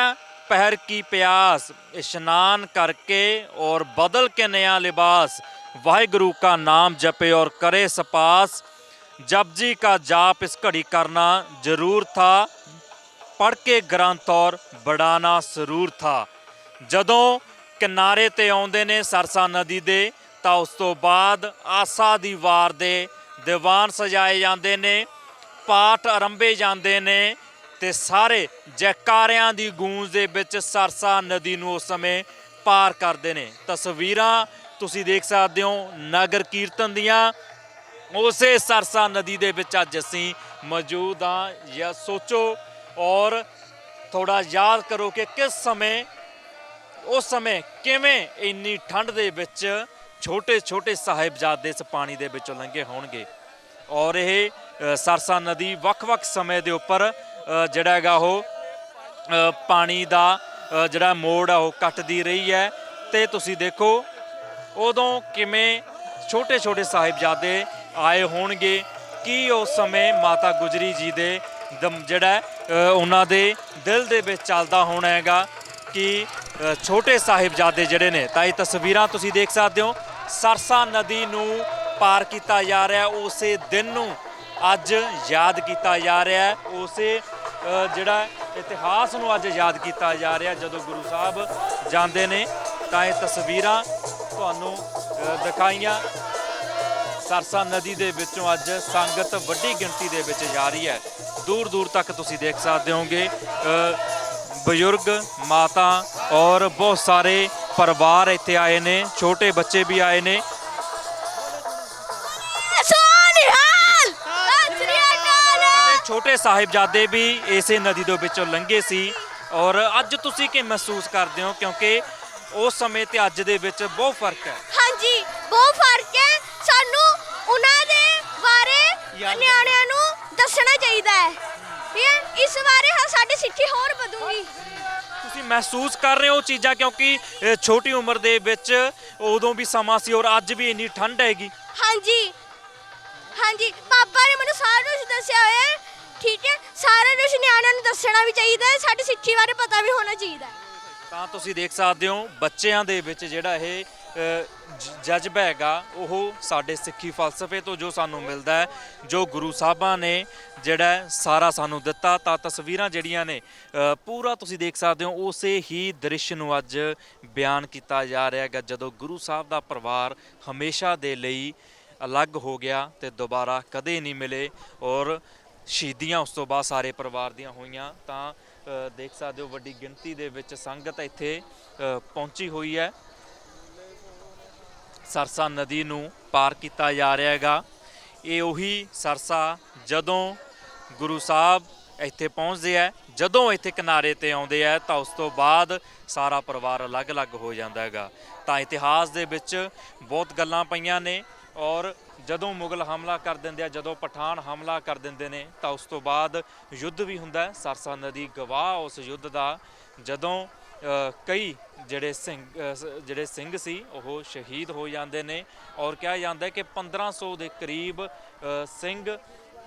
पहर की प्यास स्नान करके और बदल के नया लिबास वाहिगुरु का नाम जपे और करे सपास जपजी का जाप इस घड़ी करना जरूर था ਪੜ੍ਹ ਕੇ ਗ੍ਰੰਥ ਔਰ ਬੜਾਣਾ ਸਰੂਰ ਥਾ ਜਦੋਂ ਕਿਨਾਰੇ ਤੇ ਆਉਂਦੇ ਨੇ ਸਰਸਾ ਨਦੀ ਦੇ ਤਾਂ ਉਸ ਤੋਂ ਬਾਅਦ ਆਸਾ ਦੀ ਵਾਰ ਦੇ ਦੀਵਾਨ ਸਜਾਏ ਜਾਂਦੇ ਨੇ ਪਾਠ ਆਰੰਭੇ ਜਾਂਦੇ ਨੇ ਤੇ ਸਾਰੇ ਜੈਕਾਰਿਆਂ ਦੀ ਗੂੰਜ ਦੇ ਵਿੱਚ ਸਰਸਾ ਨਦੀ ਨੂੰ ਉਸ ਸਮੇਂ ਪਾਰ ਕਰਦੇ ਨੇ ਤਸਵੀਰਾਂ ਤੁਸੀਂ ਦੇਖ ਸਕਦੇ ਹੋ ਨਗਰ ਕੀਰਤਨ ਦੀਆਂ ਉਸੇ ਸਰਸਾ ਨਦੀ ਦੇ ਵਿੱਚ ਅੱਜ ਅਸੀਂ ਮੌਜੂਦ ਹਾਂ। ਜਾਂ ਸੋਚੋ ਔਰ ਥੋੜਾ ਯਾਦ ਕਰੋ ਕਿ ਕਿਸ ਸਮੇਂ, ਉਸ ਸਮੇਂ ਕਿਵੇਂ ਇੰਨੀ ਠੰਡ ਦੇ ਵਿੱਚ ਛੋਟੇ ਛੋਟੇ ਸਾਹਿਬਜ਼ਾਦੇ ਇਸ ਪਾਣੀ ਦੇ ਵਿੱਚੋਂ ਲੰਘੇ ਹੋਣਗੇ। ਔਰ ਇਹ ਸਰਸਾ ਨਦੀ ਵੱਖ-ਵੱਖ ਸਮੇਂ ਦੇ ਉੱਪਰ ਜਿਹੜਾ ਹੈਗਾ ਉਹ ਪਾਣੀ ਦਾ ਜਿਹੜਾ ਮੋੜ ਆ ਉਹ ਕੱਟਦੀ ਰਹੀ ਹੈ। ਤੇ ਤੁਸੀਂ ਦੇਖੋ ਉਦੋਂ ਕਿਵੇਂ ਛੋਟੇ ਛੋਟੇ ਸਾਹਿਬਜ਼ਾਦੇ ਆਏ ਹੋਣਗੇ ਕੀ ਉਸ ਸਮੇਂ ਮਾਤਾ ਗੁਜਰੀ ਜੀ ਦੇ ਦਮ ਜਿਹੜਾ ਉਹਨਾਂ ਦੇ ਦਿਲ ਦੇ ਵਿੱਚ ਚੱਲਦਾ ਹੋਣਾ ਹੈਗਾ ਕਿ ਛੋਟੇ ਸਾਹਿਬਜ਼ਾਦੇ ਜਿਹੜੇ ਨੇ, ਤਾਂ ਇਹ ਤਸਵੀਰਾਂ ਤੁਸੀਂ ਦੇਖ ਸਕਦੇ ਹੋ। ਸਰਸਾ ਨਦੀ ਨੂੰ ਪਾਰ ਕੀਤਾ ਜਾ ਰਿਹਾ ਉਸੇ ਦਿਨ ਨੂੰ ਅੱਜ ਯਾਦ ਕੀਤਾ ਜਾ ਰਿਹਾ ਉਸੇ ਜਿਹੜਾ ਇਤਿਹਾਸ ਨੂੰ ਅੱਜ ਯਾਦ ਕੀਤਾ ਜਾ ਰਿਹਾ ਜਦੋਂ ਗੁਰੂ ਸਾਹਿਬ ਜਾਂਦੇ ਨੇ, ਤਾਂ ਇਹ ਤਸਵੀਰਾਂ ਤੁਹਾਨੂੰ ਦਿਖਾਈਆਂ ਸਰਸਾ ਨਦੀ ਦੇ ਵਿੱਚੋਂ ਅੱਜ ਸੰਗਤ ਵੱਡੀ ਗਿਣਤੀ ਦੇ ਵਿੱਚ ਜਾ ਰਹੀ ਹੈ। ਦੂਰ ਦੂਰ ਤੱਕ ਤੁਸੀਂ ਦੇਖ ਸਕਦੇ ਹੋਗੇ ਬਜ਼ੁਰਗ ਮਾਤਾ ਔਰ ਬਹੁਤ ਸਾਰੇ ਪਰਿਵਾਰ ਇੱਥੇ ਆਏ ਨੇ। ਛੋਟੇ ਬੱਚੇ ਵੀ ਆਏ ਨੇ। ਛੋਟੇ ਸਾਹਿਬਜ਼ਾਦੇ ਵੀ ਇਸੇ ਨਦੀ ਦੇ ਵਿੱਚੋਂ ਲੰਘੇ ਸੀ ਔਰ ਅੱਜ ਤੁਸੀਂ ਕੀ ਮਹਿਸੂਸ ਕਰਦੇ ਹੋ? ਕਿਉਂਕਿ ਉਸ ਸਮੇਂ ਤੇ ਅੱਜ ਦੇ ਵਿੱਚ ਬਹੁਤ ਫ਼ਰਕ ਹੈ। ਹਾਂਜੀ ਬਹੁਤ ਫ਼ਰਕ ਹੈ। ਸਾਨੂੰ ਉਹਨਾਂ ਦੇ ਬਾਰੇ ਨਿਆਣਿਆਂ ਨੂੰ ਦੱਸਣਾ ਚਾਹੀਦਾ ਹੈ। ਠੀਕ ਹੈ? ਇਸ ਬਾਰੇ ਹਾਂ ਸਾਡੀ ਸਿੱਖੀ ਹੋਰ ਵਧੂਗੀ। ਤੁਸੀਂ ਮਹਿਸੂਸ ਕਰ ਰਹੇ ਹੋ ਚੀਜ਼ਾਂ ਕਿਉਂਕਿ ਛੋਟੀ ਉਮਰ ਦੇ ਵਿੱਚ ਉਦੋਂ ਵੀ ਸਮਾਂ ਸੀ ਔਰ ਅੱਜ ਵੀ ਇੰਨੀ ਠੰਡ ਹੈਗੀ। ਹਾਂਜੀ। ਹਾਂਜੀ। ਪਾਪਾ ਨੇ ਮੈਨੂੰ ਸਾਰਾ ਕੁਝ ਦੱਸਿਆ ਹੋਇਆ ਹੈ। ਠੀਕ ਹੈ? ਸਾਰਾ ਕੁਝ ਨਿਆਣਿਆਂ ਨੂੰ ਦੱਸਣਾ ਵੀ ਚਾਹੀਦਾ ਹੈ। ਸਾਡੀ ਸਿੱਖੀ ਬਾਰੇ ਪਤਾ ਵੀ ਹੋਣਾ ਚਾਹੀਦਾ ਹੈ। ਤਾਂ ਤੁਸੀਂ ਦੇਖ ਸਕਦੇ ਹੋ ਬੱਚਿਆਂ ਦੇ ਵਿੱਚ ਜਿਹੜਾ ਇਹ ਜਜ਼ਬਾ ਹੈਗਾ, ਉਹ ਸਾਡੇ ਸਿੱਖੀ ਫਲਸਫੇ ਤੋਂ ਜੋ ਸਾਨੂੰ ਮਿਲਦਾ ਹੈ, ਜੋ ਗੁਰੂ ਸਾਹਿਬਾਂ ਨੇ ਜਿਹੜਾ ਸਾਰਾ ਸਾਨੂੰ ਦਿੱਤਾ, ਤਾਂ ਤਸਵੀਰਾਂ ਜਿਹੜੀਆਂ ਨੇ ਪੂਰਾ ਤੁਸੀਂ ਦੇਖ ਸਕਦੇ ਹੋ, ਉਸੇ ਹੀ ਦ੍ਰਿਸ਼ ਨੂੰ ਅੱਜ ਬਿਆਨ ਕੀਤਾ ਜਾ ਰਿਹਾ ਹੈਗਾ, ਜਦੋਂ ਗੁਰੂ ਸਾਹਿਬ ਦਾ ਪਰਿਵਾਰ ਹਮੇਸ਼ਾ ਦੇ ਲਈ ਅਲੱਗ ਹੋ ਗਿਆ ਤੇ ਦੁਬਾਰਾ ਕਦੇ ਨਹੀਂ ਮਿਲੇ ਔਰ ਸ਼ਹੀਦੀਆਂ ਉਸ ਤੋਂ ਬਾਅਦ ਸਾਰੇ ਪਰਿਵਾਰ ਦੀਆਂ ਹੋਈਆਂ, ਤਾਂ ਦੇਖ ਸਕਦੇ ਹੋ ਵੱਡੀ ਗਿਣਤੀ ਦੇ ਵਿੱਚ ਸੰਗਤ ਇੱਥੇ ਪਹੁੰਚੀ ਹੋਈ ਹੈ। ਸਰਸਾ ਨਦੀ ਨੂੰ ਪਾਰ ਕੀਤਾ ਜਾ ਰਿਹਾ ਹੈਗਾ। ਇਹ ਉਹੀ ਸਰਸਾ ਜਦੋਂ ਗੁਰੂ ਸਾਹਿਬ ਇੱਥੇ ਪਹੁੰਚਦੇ ਆ, ਜਦੋਂ ਇੱਥੇ ਕਿਨਾਰੇ ਤੇ ਆਉਂਦੇ ਆ, ਤਾਂ ਉਸ ਤੋਂ ਬਾਅਦ ਸਾਰਾ ਪਰਿਵਾਰ ਅਲੱਗ-ਅਲੱਗ ਹੋ ਜਾਂਦਾ ਹੈਗਾ। ਤਾਂ ਇਤਿਹਾਸ ਦੇ ਵਿੱਚ ਬਹੁਤ ਗੱਲਾਂ ਪਈਆਂ ਨੇ ਔਰ ਜਦੋਂ ਮੁਗਲ ਹਮਲਾ ਕਰ ਦਿੰਦੇ ਆ, ਜਦੋਂ ਪਠਾਨ ਹਮਲਾ ਕਰ ਦਿੰਦੇ ਨੇ, ਤਾਂ ਉਸ ਤੋਂ ਬਾਅਦ ਯੁੱਧ ਵੀ ਹੁੰਦਾ, ਸਰਸਾ ਨਦੀ ਗਵਾਹ ਉਸ ਯੁੱਧ ਦਾ ਜਦੋਂ ਕਈ ਜਿਹੜੇ ਸਿੰਘ ਜਿਹੜੇ ਸਿੰਘ ਸੀ, ਉਹ ਸ਼ਹੀਦ ਹੋ ਜਾਂਦੇ ਨੇ ਔਰ ਕਿਹਾ ਜਾਂਦਾ ਹੈ ਕਿ 1500 ਦੇ ਕਰੀਬ ਸਿੰਘ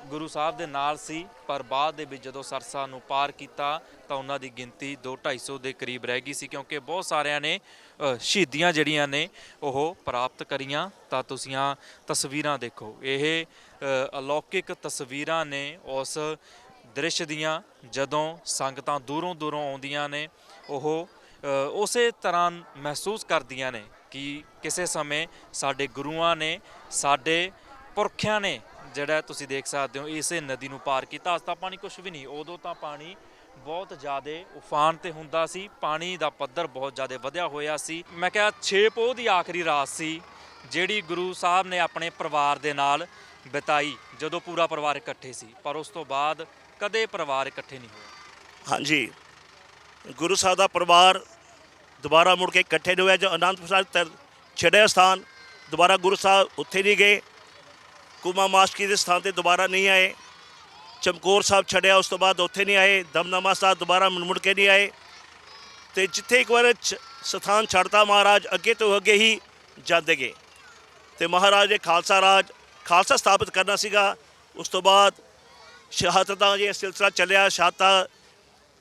ਗੁਰੂ ਸਾਹਿਬ ਦੇ ਨਾਲ ਸੀ, ਪਰ ਬਾਅਦ ਦੇ ਵਿੱਚ ਜਦੋਂ ਸਰਸਾ ਨੂੰ ਪਾਰ ਕੀਤਾ, ਤਾਂ ਉਹਨਾਂ ਦੀ ਗਿਣਤੀ 2-250 ਦੇ ਕਰੀਬ ਰਹਿ ਗਈ ਸੀ, ਕਿਉਂਕਿ ਬਹੁਤ ਸਾਰਿਆਂ ਨੇ ਸ਼ਹੀਦੀਆਂ ਜਿਹੜੀਆਂ ਨੇ, ਉਹ ਪ੍ਰਾਪਤ ਕਰੀਆਂ। ਤਾਂ ਤੁਸੀਂ ਆ ਤਸਵੀਰਾਂ ਦੇਖੋ। ਇਹ ਅਲੌਕਿਕ ਤਸਵੀਰਾਂ ਨੇ ਉਸ ਦ੍ਰਿਸ਼ ਦੀਆਂ ਜਦੋਂ ਸੰਗਤਾਂ ਦੂਰੋਂ ਦੂਰੋਂ ਆਉਂਦੀਆਂ ਨੇ, ਉਹ ਉਸੇ ਤਰ੍ਹਾਂ ਮਹਿਸੂਸ ਕਰਦੀਆਂ ਨੇ ਕਿ ਕਿਸੇ ਸਮੇਂ ਸਾਡੇ ਗੁਰੂਆਂ ਨੇ, ਸਾਡੇ ਪੁਰਖਿਆਂ ਨੇ ਜਿਹੜਾ ਤੁਸੀਂ ਦੇਖ ਸਕਦੇ ਹੋ, ਇਸੇ ਨਦੀ ਨੂੰ ਪਾਰ ਕੀਤਾ। ਅੱਜ ਤਾਂ ਪਾਣੀ ਕੁਝ ਵੀ ਨਹੀਂ, ਉਦੋਂ ਤਾਂ ਪਾਣੀ ਬਹੁਤ ਜ਼ਿਆਦਾ ਉਫਾਨ ਤੇ ਹੁੰਦਾ ਸੀ, ਪਾਣੀ ਦਾ ਪੱਧਰ ਬਹੁਤ ਜ਼ਿਆਦਾ ਵਧਿਆ ਹੋਇਆ ਸੀ। ਮੈਂ ਕਿਹਾ 6 ਪੋਹ ਦੀ ਆਖਰੀ ਰਾਤ ਸੀ, ਜਿਹੜੀ ਗੁਰੂ ਸਾਹਿਬ ਨੇ ਆਪਣੇ ਪਰਿਵਾਰ ਦੇ ਨਾਲ ਬਿਤਾਈ, ਜਦੋਂ ਪੂਰਾ ਪਰਿਵਾਰ ਇਕੱਠੇ ਸੀ। ਪਰ ਉਸ ਤੋਂ ਬਾਅਦ ਕਦੇ ਪਰਿਵਾਰ ਇਕੱਠੇ ਨਹੀਂ ਹੋਇਆ? ਹਾਂਜੀ। ਗੁਰੂ ਸਾਹਿਬ ਦਾ ਪਰਿਵਾਰ ਦੁਬਾਰਾ ਮੁੜ ਕੇ ਇਕੱਠੇ ਨਹੀਂ ਹੋਇਆ, ਜੋ ਅਨੰਦਪੁਰ ਸਾਹਿਬ ਤਰ ਛੜਿਆ ਸਥਾਨ, ਦੁਬਾਰਾ ਗੁਰੂ ਸਾਹਿਬ ਉੱਥੇ ਨਹੀਂ ਗਏ। ਕੁਮਾ ਮਾਸਕੀ ਦੇ ਸਥਾਨ ਤੇ ਦੁਬਾਰਾ ਨਹੀਂ ਆਏ। ਚਮਕੌਰ ਸਾਹਿਬ ਛੜਿਆ ਉਸ ਤੋਂ ਬਾਅਦ ਉੱਥੇ ਨਹੀਂ ਆਏ। ਦਮਨਾਮਾ ਸਾਹਿਬ ਦੁਬਾਰਾ ਮੁੜ ਕੇ ਨਹੀਂ ਆਏ। ਤੇ ਜਿੱਥੇ ਇੱਕ ਵਾਰ ਛ- ਸਥਾਨ ਛੱਡਤਾ ਮਹਾਰਾਜ, ਅੱਗੇ ਤੋਂ ਅੱਗੇ ਹੀ ਜਾਂਦੇ ਗਏ। ਤੇ ਮਹਾਰਾਜ ਨੇ ਖਾਲਸਾ ਰਾਜ, ਖਾਲਸਾ ਸਥਾਪਿਤ ਕਰਨਾ ਸੀਗਾ। ਉਸ ਤੋਂ ਬਾਅਦ ਸ਼ਹਾਦਤ ਦਾ ਜੇ ਸਿਲਸਿਲਾ ਚੱਲਿਆ, ਸ਼ਹਾਦਤਾਂ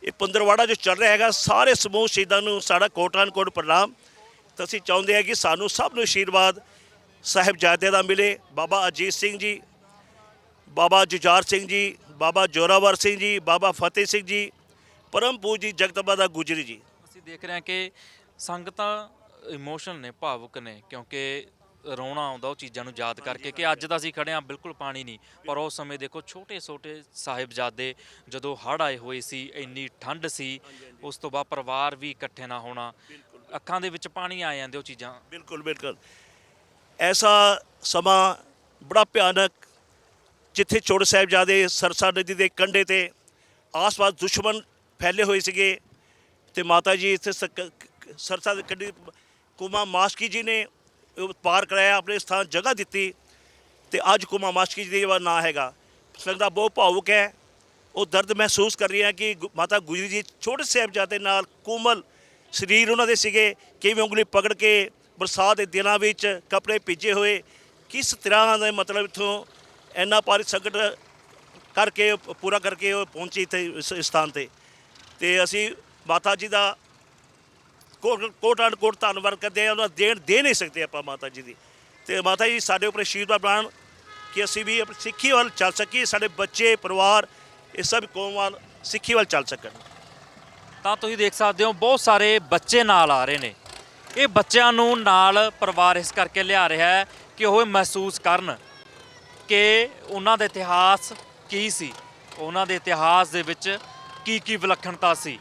ਇਹ ਪੰਦਰਵਾੜਾ ਜੋ ਚੱਲ ਰਿਹਾ ਹੈਗਾ, ਸਾਰੇ ਸਮੂਹ ਸ਼ਹੀਦਾਂ ਨੂੰ ਸਾਡਾ ਕੋਟਾਨ ਕੋਟ ਪ੍ਰਣਾਮ। ਤਾਂ ਅਸੀਂ ਚਾਹੁੰਦੇ ਹਾਂ ਕਿ ਸਾਨੂੰ ਸਭ ਨੂੰ ਆਸ਼ੀਰਵਾਦ ਸਾਹਿਬਜ਼ਾਦੇ ਦਾ ਮਿਲੇ। ਬਾਬਾ ਅਜੀਤ ਸਿੰਘ ਜੀ, ਬਾਬਾ ਜੁਝਾਰ ਸਿੰਘ ਜੀ, ਬਾਬਾ ਜੋਰਾਵਰ ਸਿੰਘ ਜੀ, ਬਾਬਾ ਫਤਿਹ ਸਿੰਘ ਜੀ, ਪਰਮ ਪੂਜੀ ਜਗਤਬਾ ਦਾ ਗੁਜਰੀ ਜੀ। ਅਸੀਂ ਦੇਖ ਰਹੇ ਹਾਂ ਕਿ ਸੰਗਤਾਂ ਇਮੋਸ਼ਨਲ ਨੇ, ਭਾਵੁਕ ਨੇ, ਕਿਉਂਕਿ ਰੋਣਾ ਆਉਂਦਾ ਉਹ ਚੀਜ਼ਾਂ ਨੂੰ ਯਾਦ ਕਰਕੇ ਕਿ ਅੱਜ ਤਾਂ ਅਸੀਂ ਖੜੇ ਹਾਂ ਬਿਲਕੁਲ ਪਾਣੀ ਨਹੀਂ। ਪਰ ਉਸ ਸਮੇਂ ਦੇਖੋ ਛੋਟੇ ਛੋਟੇ ਸਾਹਿਬਜ਼ਾਦੇ ਜਦੋਂ ਹੜ੍ਹ ਆਏ ਹੋਏ ਸੀ ਇੰਨੀ ਠੰਡ ਸੀ ਉਸ ਤੋਂ ਬਾਅਦ ਪਰਿਵਾਰ ਵੀ ਇਕੱਠੇ ਨਾ ਹੋਣਾ ਅੱਖਾਂ ਦੇ ਵਿੱਚ ਪਾਣੀ ਆ ਜਾਂਦੇ ਉਹ ਚੀਜ਼ਾਂ। ਬਿਲਕੁਲ ਬਿਲਕੁਲ। ਐਸਾ ਸਮਾਂ ਬੜਾ ਭਿਆਨਕ ਜਿੱਥੇ ਚੋੜ ਸਾਹਿਬਜ਼ਾਦੇ ਸਰਸਾ ਨਦੀ ਦੇ ਕੰਢੇ ਤੇ ਆਸ-ਪਾਸ ਦੁਸ਼ਮਣ ਫੈਲੇ ਹੋਏ ਸੀਗੇ ਤੇ ਮਾਤਾ ਜੀ ਇੱਥੇ ਸਰਸਾ ਦੇ ਕੰਢੇ ਕੁਮਾ ਮਾਸਕੀ ਜੀ ਨੇ ਪਾਰ ਕਰਾਇਆ, ਆਪਣੇ ਸਥਾਨ ਜਗ੍ਹਾ ਦਿੱਤੀ ਤੇ ਅੱਜ ਕੁਮਾ ਮਾਸਕੀ ਜੀ ਦਾ ਨਾਂ ਹੈਗਾ, ਸੰਗਤਾਂ ਬਹੁਤ ਭਾਵੁਕ ਹੈ। ਉਹ ਦਰਦ ਮਹਿਸੂਸ ਕਰ ਰਹੀ ਹੈ ਕਿ ਗੁ- ਮਾਤਾ ਗੁਜਰੀ ਜੀ ਛੋਟੇ ਸਾਹਿਬਜ਼ਾਦੇ ਨਾਲ ਕੋਮਲ ਸਰੀਰ ਉਹਨਾਂ ਦੇ ਸੀਗੇ, ਕਿਵੇਂ ਉਂਗਲੀ ਪਕੜ ਕੇ ਬਰਸਾਤ ਦੇ ਦਿਨਾਂ ਵਿੱਚ ਕੱਪੜੇ ਭਿੱਜੇ ਹੋਏ, ਕਿਸ ਤਰ੍ਹਾਂ ਦਾ ਮਤਲਬ ਇਥੋਂ ਇੰਨਾ ਭਾਰੀ ਸੰਕਟ ਕਰਕੇ, ਪੂਰਾ ਕਰਕੇ ਉਹ ਪਹੁੰਚੀ ਇੱਥੇ ਇਸ ਸਥਾਨ ਤੇ। ਤੇ ਅਸੀਂ ਮਾਤਾ ਜੀ ਦਾ ਕੋਟ ਕੋਟ ਐਂਡ ਕੋਟ ਧੰਨਵਾਦ ਕਰਦੇ ਆ, ਉਹਨਾਂ ਦੇਣ ਦੇ ਨਹੀਂ ਸਕਦੇ ਆਪਾਂ ਮਾਤਾ ਜੀ ਦੀ। ਤੇ ਮਾਤਾ ਜੀ, ਸਾਡੇ ਉੱਪਰ ਆਸ਼ੀਰਵਾਦ ਬਣਾਉਣ ਕਿ ਅਸੀਂ ਵੀ ਆਪਣੀ ਸਿੱਖੀ ਵੱਲ ਚੱਲ ਸਕੀਏ, ਸਾਡੇ ਬੱਚੇ, ਪਰਿਵਾਰ, ਇਹ ਸਭ ਕੌਮ ਵੱਲ ਸਿੱਖੀ ਵੱਲ ਚੱਲ ਸਕਣ। ਤਾਂ ਤੁਸੀਂ ਦੇਖ ਸਕਦੇ ਹੋ, ਬਹੁਤ ਸਾਰੇ ਬੱਚੇ ਨਾਲ ਆ ਰਹੇ ਨੇ। ਇਹ ਬੱਚਿਆਂ ਨੂੰ ਨਾਲ ਪਰਿਵਾਰ ਇਸ ਕਰਕੇ ਲਿਆ ਰਿਹਾ ਹੈ ਕਿ ਉਹ ਮਹਿਸੂਸ ਕਰਨ ਕਿ ਉਹਨਾਂ ਦਾ ਇਤਿਹਾਸ ਕੀ ਸੀ, ਉਹਨਾਂ ਦੇ ਇਤਿਹਾਸ ਦੇ ਵਿੱਚ ਕੀ ਕੀ ਵਿਲੱਖਣਤਾ ਸੀ।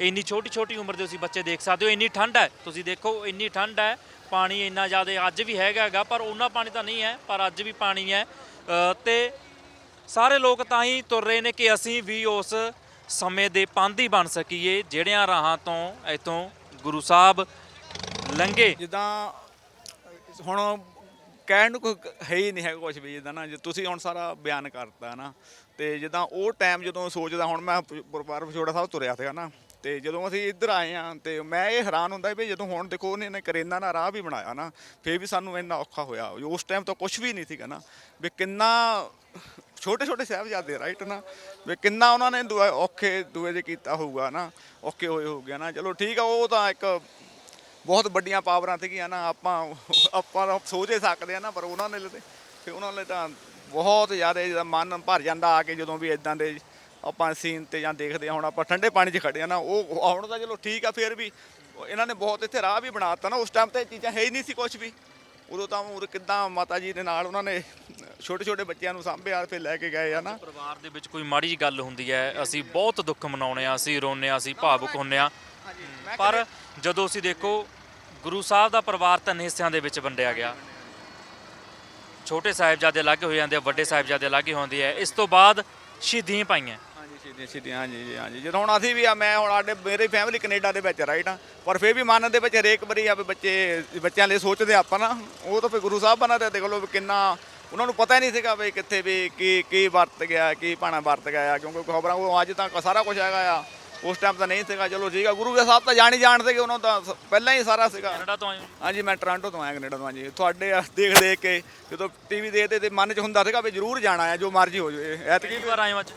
ਇੰਨੀ ਛੋਟੀ ਛੋਟੀ ਉਮਰ ਦੇ ਤੁਸੀਂ ਬੱਚੇ ਦੇਖ ਸਕਦੇ ਹੋ ਇੰਨੀ ਠੰਡ ਹੈ। ਤੁਸੀਂ ਦੇਖੋ ਇੰਨੀ ਠੰਡ ਹੈ। ਪਾਣੀ ਇੰਨਾ ਜ਼ਿਆਦਾ ਅੱਜ ਵੀ ਹੈਗਾ ਹੈਗਾ ਪਰ ਉਹਨਾਂ ਪਾਣੀ ਤਾਂ ਨਹੀਂ ਹੈ ਪਰ ਅੱਜ ਵੀ ਪਾਣੀ ਹੈ। ਅ, ਤੇ ਸਾਰੇ ਲੋਕ ਤਾਂ ਹੀ ਤੁਰ ਰਹੇ ਨੇ ਕਿ ਅਸੀਂ ਵੀ ਉਸ ਸਮੇਂ ਦੇ ਪਾਂਧੀ ਬਣ ਸਕੀਏ ਜਿਹੜਿਆਂ ਰਾਹਾਂ ਤੋਂ ਇਥੋਂ ਗੁਰੂ ਸਾਹਿਬ ਲੰਘੇ। ਜਿੱਦਾਂ ਹੁਣ ਕਹਿਣ ਨੂੰ ਕੋਈ ਹੈ ਹੀ ਨਹੀਂ ਹੈ ਕੁਝ ਵੀ ਜਿੱਦਾਂ ਨਾ ਜੇ ਤੁਸੀਂ ਹੁਣ ਸਾਰਾ ਬਿਆਨ ਕਰਤਾ ਨਾ ਤੇ ਜਿੱਦਾਂ ਉਹ ਟਾਈਮ ਜਦੋਂ ਸੋਚਦਾ ਹੁਣ ਮੈਂ ਪਰਿਵਾਰ ਵਿਛੋੜਾ ਸਾਹਿਬ ਤੁਰਿਆ ਸੀਗਾ ਨਾ ਤੇ ਜਦੋਂ ਅਸੀਂ ਇੱਧਰ ਆਏ ਆ ਤੇ ਮੈਂ ਇਹ ਹੈਰਾਨ ਹੁੰਦਾ ਵੀ ਜਦੋਂ ਹੁਣ ਦੇਖੋ ਉਹਨੇ ਨੇ ਕਰੇਨਾ ਨਾਲ ਰਾਹ ਵੀ ਬਣਾਇਆ ਨਾ, ਫੇਰ ਵੀ ਸਾਨੂੰ ਇੰਨਾ ਔਖਾ ਹੋਇਆ। ਉਸ ਟਾਈਮ ਤਾਂ ਕੁਝ ਵੀ ਨਹੀਂ ਸੀਗਾ ਨਾ। ਵੀ ਕਿੰਨਾ ਛੋਟੇ ਛੋਟੇ ਸਾਹਿਬਜ਼ਾਦੇ ਰਾਈਟ ਨਾ? ਵੀ ਕਿੰਨਾ ਉਹਨਾਂ ਨੇ ਦੁਆ ਔਖੇ ਦੂਏ ਦੇ ਕੀਤਾ ਹੋਊਗਾ ਨਾ, ਔਖੇ ਹੋਏ ਹੋਊਗੇ ਨਾ। ਚਲੋ ਠੀਕ ਆ, ਉਹ ਤਾਂ ਇੱਕ ਬਹੁਤ ਵੱਡੀਆਂ ਪਾਵਰਾਂ ਸੀਗੀਆਂ ਨਾ। ਆਪਾਂ ਆਪਾਂ ਤਾਂ ਸੋਚ ਹੀ ਸਕਦੇ ਆ ਨਾ, ਪਰ ਉਹਨਾਂ ਨੇ ਤੇ ਫਿਰ ਉਹਨਾਂ ਨੇ ਤਾਂ ਬਹੁਤ ਜ਼ਿਆਦਾ ਜਿਹਦਾ ਮਨ ਭਰ ਜਾਂਦਾ ਆ ਕੇ ਜਦੋਂ ਵੀ ਇਦਾਂ ਦੇ ਆਪਾਂ ਸੀਨ ਤੇ ਜਾਂ ਦੇਖਦੇ ਆ ਹੁਣ ਆਪਾਂ ਠੰਡੇ ਪਾਣੀ 'ਚ ਖੜੇ ਆ ਨਾ ਉਹ ਹੁਣ ਤਾਂ ਚਲੋ ਠੀਕ ਆ ਫਿਰ ਵੀ ਇਹਨਾਂ ਨੇ ਬਹੁਤ ਇੱਥੇ ਰਾਹ ਵੀ ਬਣਾਤਾ ਨਾ ਉਸ ਟਾਈਮ ਤੇ ਇਹ ਚੀਜ਼ਾਂ ਹੈ ਹੀ ਨਹੀਂ ਸੀ ਕੁਝ ਵੀ। ਉਦੋਂ ਤਾਂ ਉਹ ਕਿੱਦਾਂ ਮਾਤਾ ਜੀ ਦੇ ਨਾਲ ਉਹਨਾਂ ਨੇ ਛੋਟੇ ਛੋਟੇ ਬੱਚਿਆਂ ਨੂੰ ਸਾਂਭਿਆ ਫਿਰ ਲੈ ਕੇ ਗਏ ਆ ਨਾ। ਪਰਿਵਾਰ ਦੇ ਵਿੱਚ ਕੋਈ ਮਾੜੀ ਜੀ ਗੱਲ ਹੁੰਦੀ ਹੈ ਅਸੀਂ ਬਹੁਤ ਦੁੱਖ ਮਨਾਉਣੇ ਆ ਅਸੀਂ ਰੋਨੇ ਆ ਅਸੀਂ ਭਾਵੁਕ ਹੁੰਨੇ ਆ। ਪਰ ਜਦੋਂ ਅਸੀਂ ਦੇਖੋ ਗੁਰੂ ਸਾਹਿਬ ਦਾ ਪਰਿਵਾਰ ਤਿੰਨ ਹਿੱਸਿਆਂ ਦੇ ਵਿੱਚ ਵੰਡਿਆ ਗਿਆ। ਛੋਟੇ ਸਾਹਿਬਜ਼ਾਦੇ ਅਲੱਗ ਹੋ ਜਾਂਦੇ ਆ ਵੱਡੇ ਸਾਹਿਬਜ਼ਾਦੇ ਅਲੱਗ ਹੁੰਦੇ ਆ। ਇਸ ਤੋਂ ਬਾਅਦ ਸ਼ਹੀਦੀਆਂ ਪਾਈਆਂ। ਸਿੱਧੀਆਂ ਸਿੱਧੀਆਂ ਹਾਂਜੀ ਜੀ ਹਾਂਜੀ। ਜਦੋਂ ਹੁਣ ਅਸੀਂ ਵੀ ਆ ਮੈਂ ਹੁਣ ਸਾਡੇ ਮੇਰੀ ਫੈਮਿਲੀ ਕੈਨੇਡਾ ਦੇ ਵਿੱਚ ਰਾਈਟ ਆ? ਪਰ ਫਿਰ ਵੀ ਮਨ ਦੇ ਵਿੱਚ ਹਰੇਕ ਵਾਰੀ ਆ ਵੀ ਬੱਚੇ ਬੱਚਿਆਂ ਲਈ ਸੋਚਦੇ ਆਪਾਂ ਨਾ। ਉਹ ਤਾਂ ਫਿਰ ਗੁਰੂ ਸਾਹਿਬ ਬਣਾ ਤੇ ਦੇਖ ਲਓ ਵੀ ਕਿੰਨਾ ਉਹਨਾਂ ਨੂੰ ਪਤਾ ਹੀ ਨਹੀਂ ਸੀਗਾ ਵੀ ਕਿੱਥੇ ਵੀ ਕੀ ਕੀ ਵਰਤ ਗਿਆ ਕੀ ਪਾਣਾ ਵਰਤ ਗਿਆ ਆ, ਕਿਉਂਕਿ ਖਬਰਾਂ ਉਹ ਅੱਜ ਤੱਕ ਸਾਰਾ ਕੁਝ ਹੈਗਾ ਆ। ਉਸ ਟਾਈਮ ਤਾਂ ਨਹੀਂ ਸੀਗਾ ਚਲੋ ਠੀਕ ਆ। ਗੁਰੂ ਸਾਹਿਬ ਤਾਂ ਜਾਣ ਜਾਣਦੇ ਕਿ ਉਹਨਾਂ ਤਾਂ ਪਹਿਲਾਂ ਹੀ ਸਾਰਾ ਸੀਗਾ। ਕੈਨੇਡਾ ਤੋਂ ਆਏ? ਹਾਂਜੀ ਮੈਂ ਟੋਰਾਂਟੋ ਤੋਂ ਆਇਆ ਕੈਨੇਡਾ ਤੋਂ ਹਾਂਜੀ। ਤੁਹਾਡੇ ਦੇਖ ਦੇਖ ਕੇ ਜਦੋਂ ਟੀਵੀ ਦੇਖਦੇ ਤੇ ਮਨ 'ਚ ਹੁੰਦਾ ਸੀਗਾ ਵੀ ਜ਼ਰੂਰ ਜਾਣਾ ਆ ਜੋ ਮਰਜ਼ੀ ਹੋ ਜਾਵੇ। ਐਤਕੀ ਵਾਰ ਆਏ ਅੱਜ?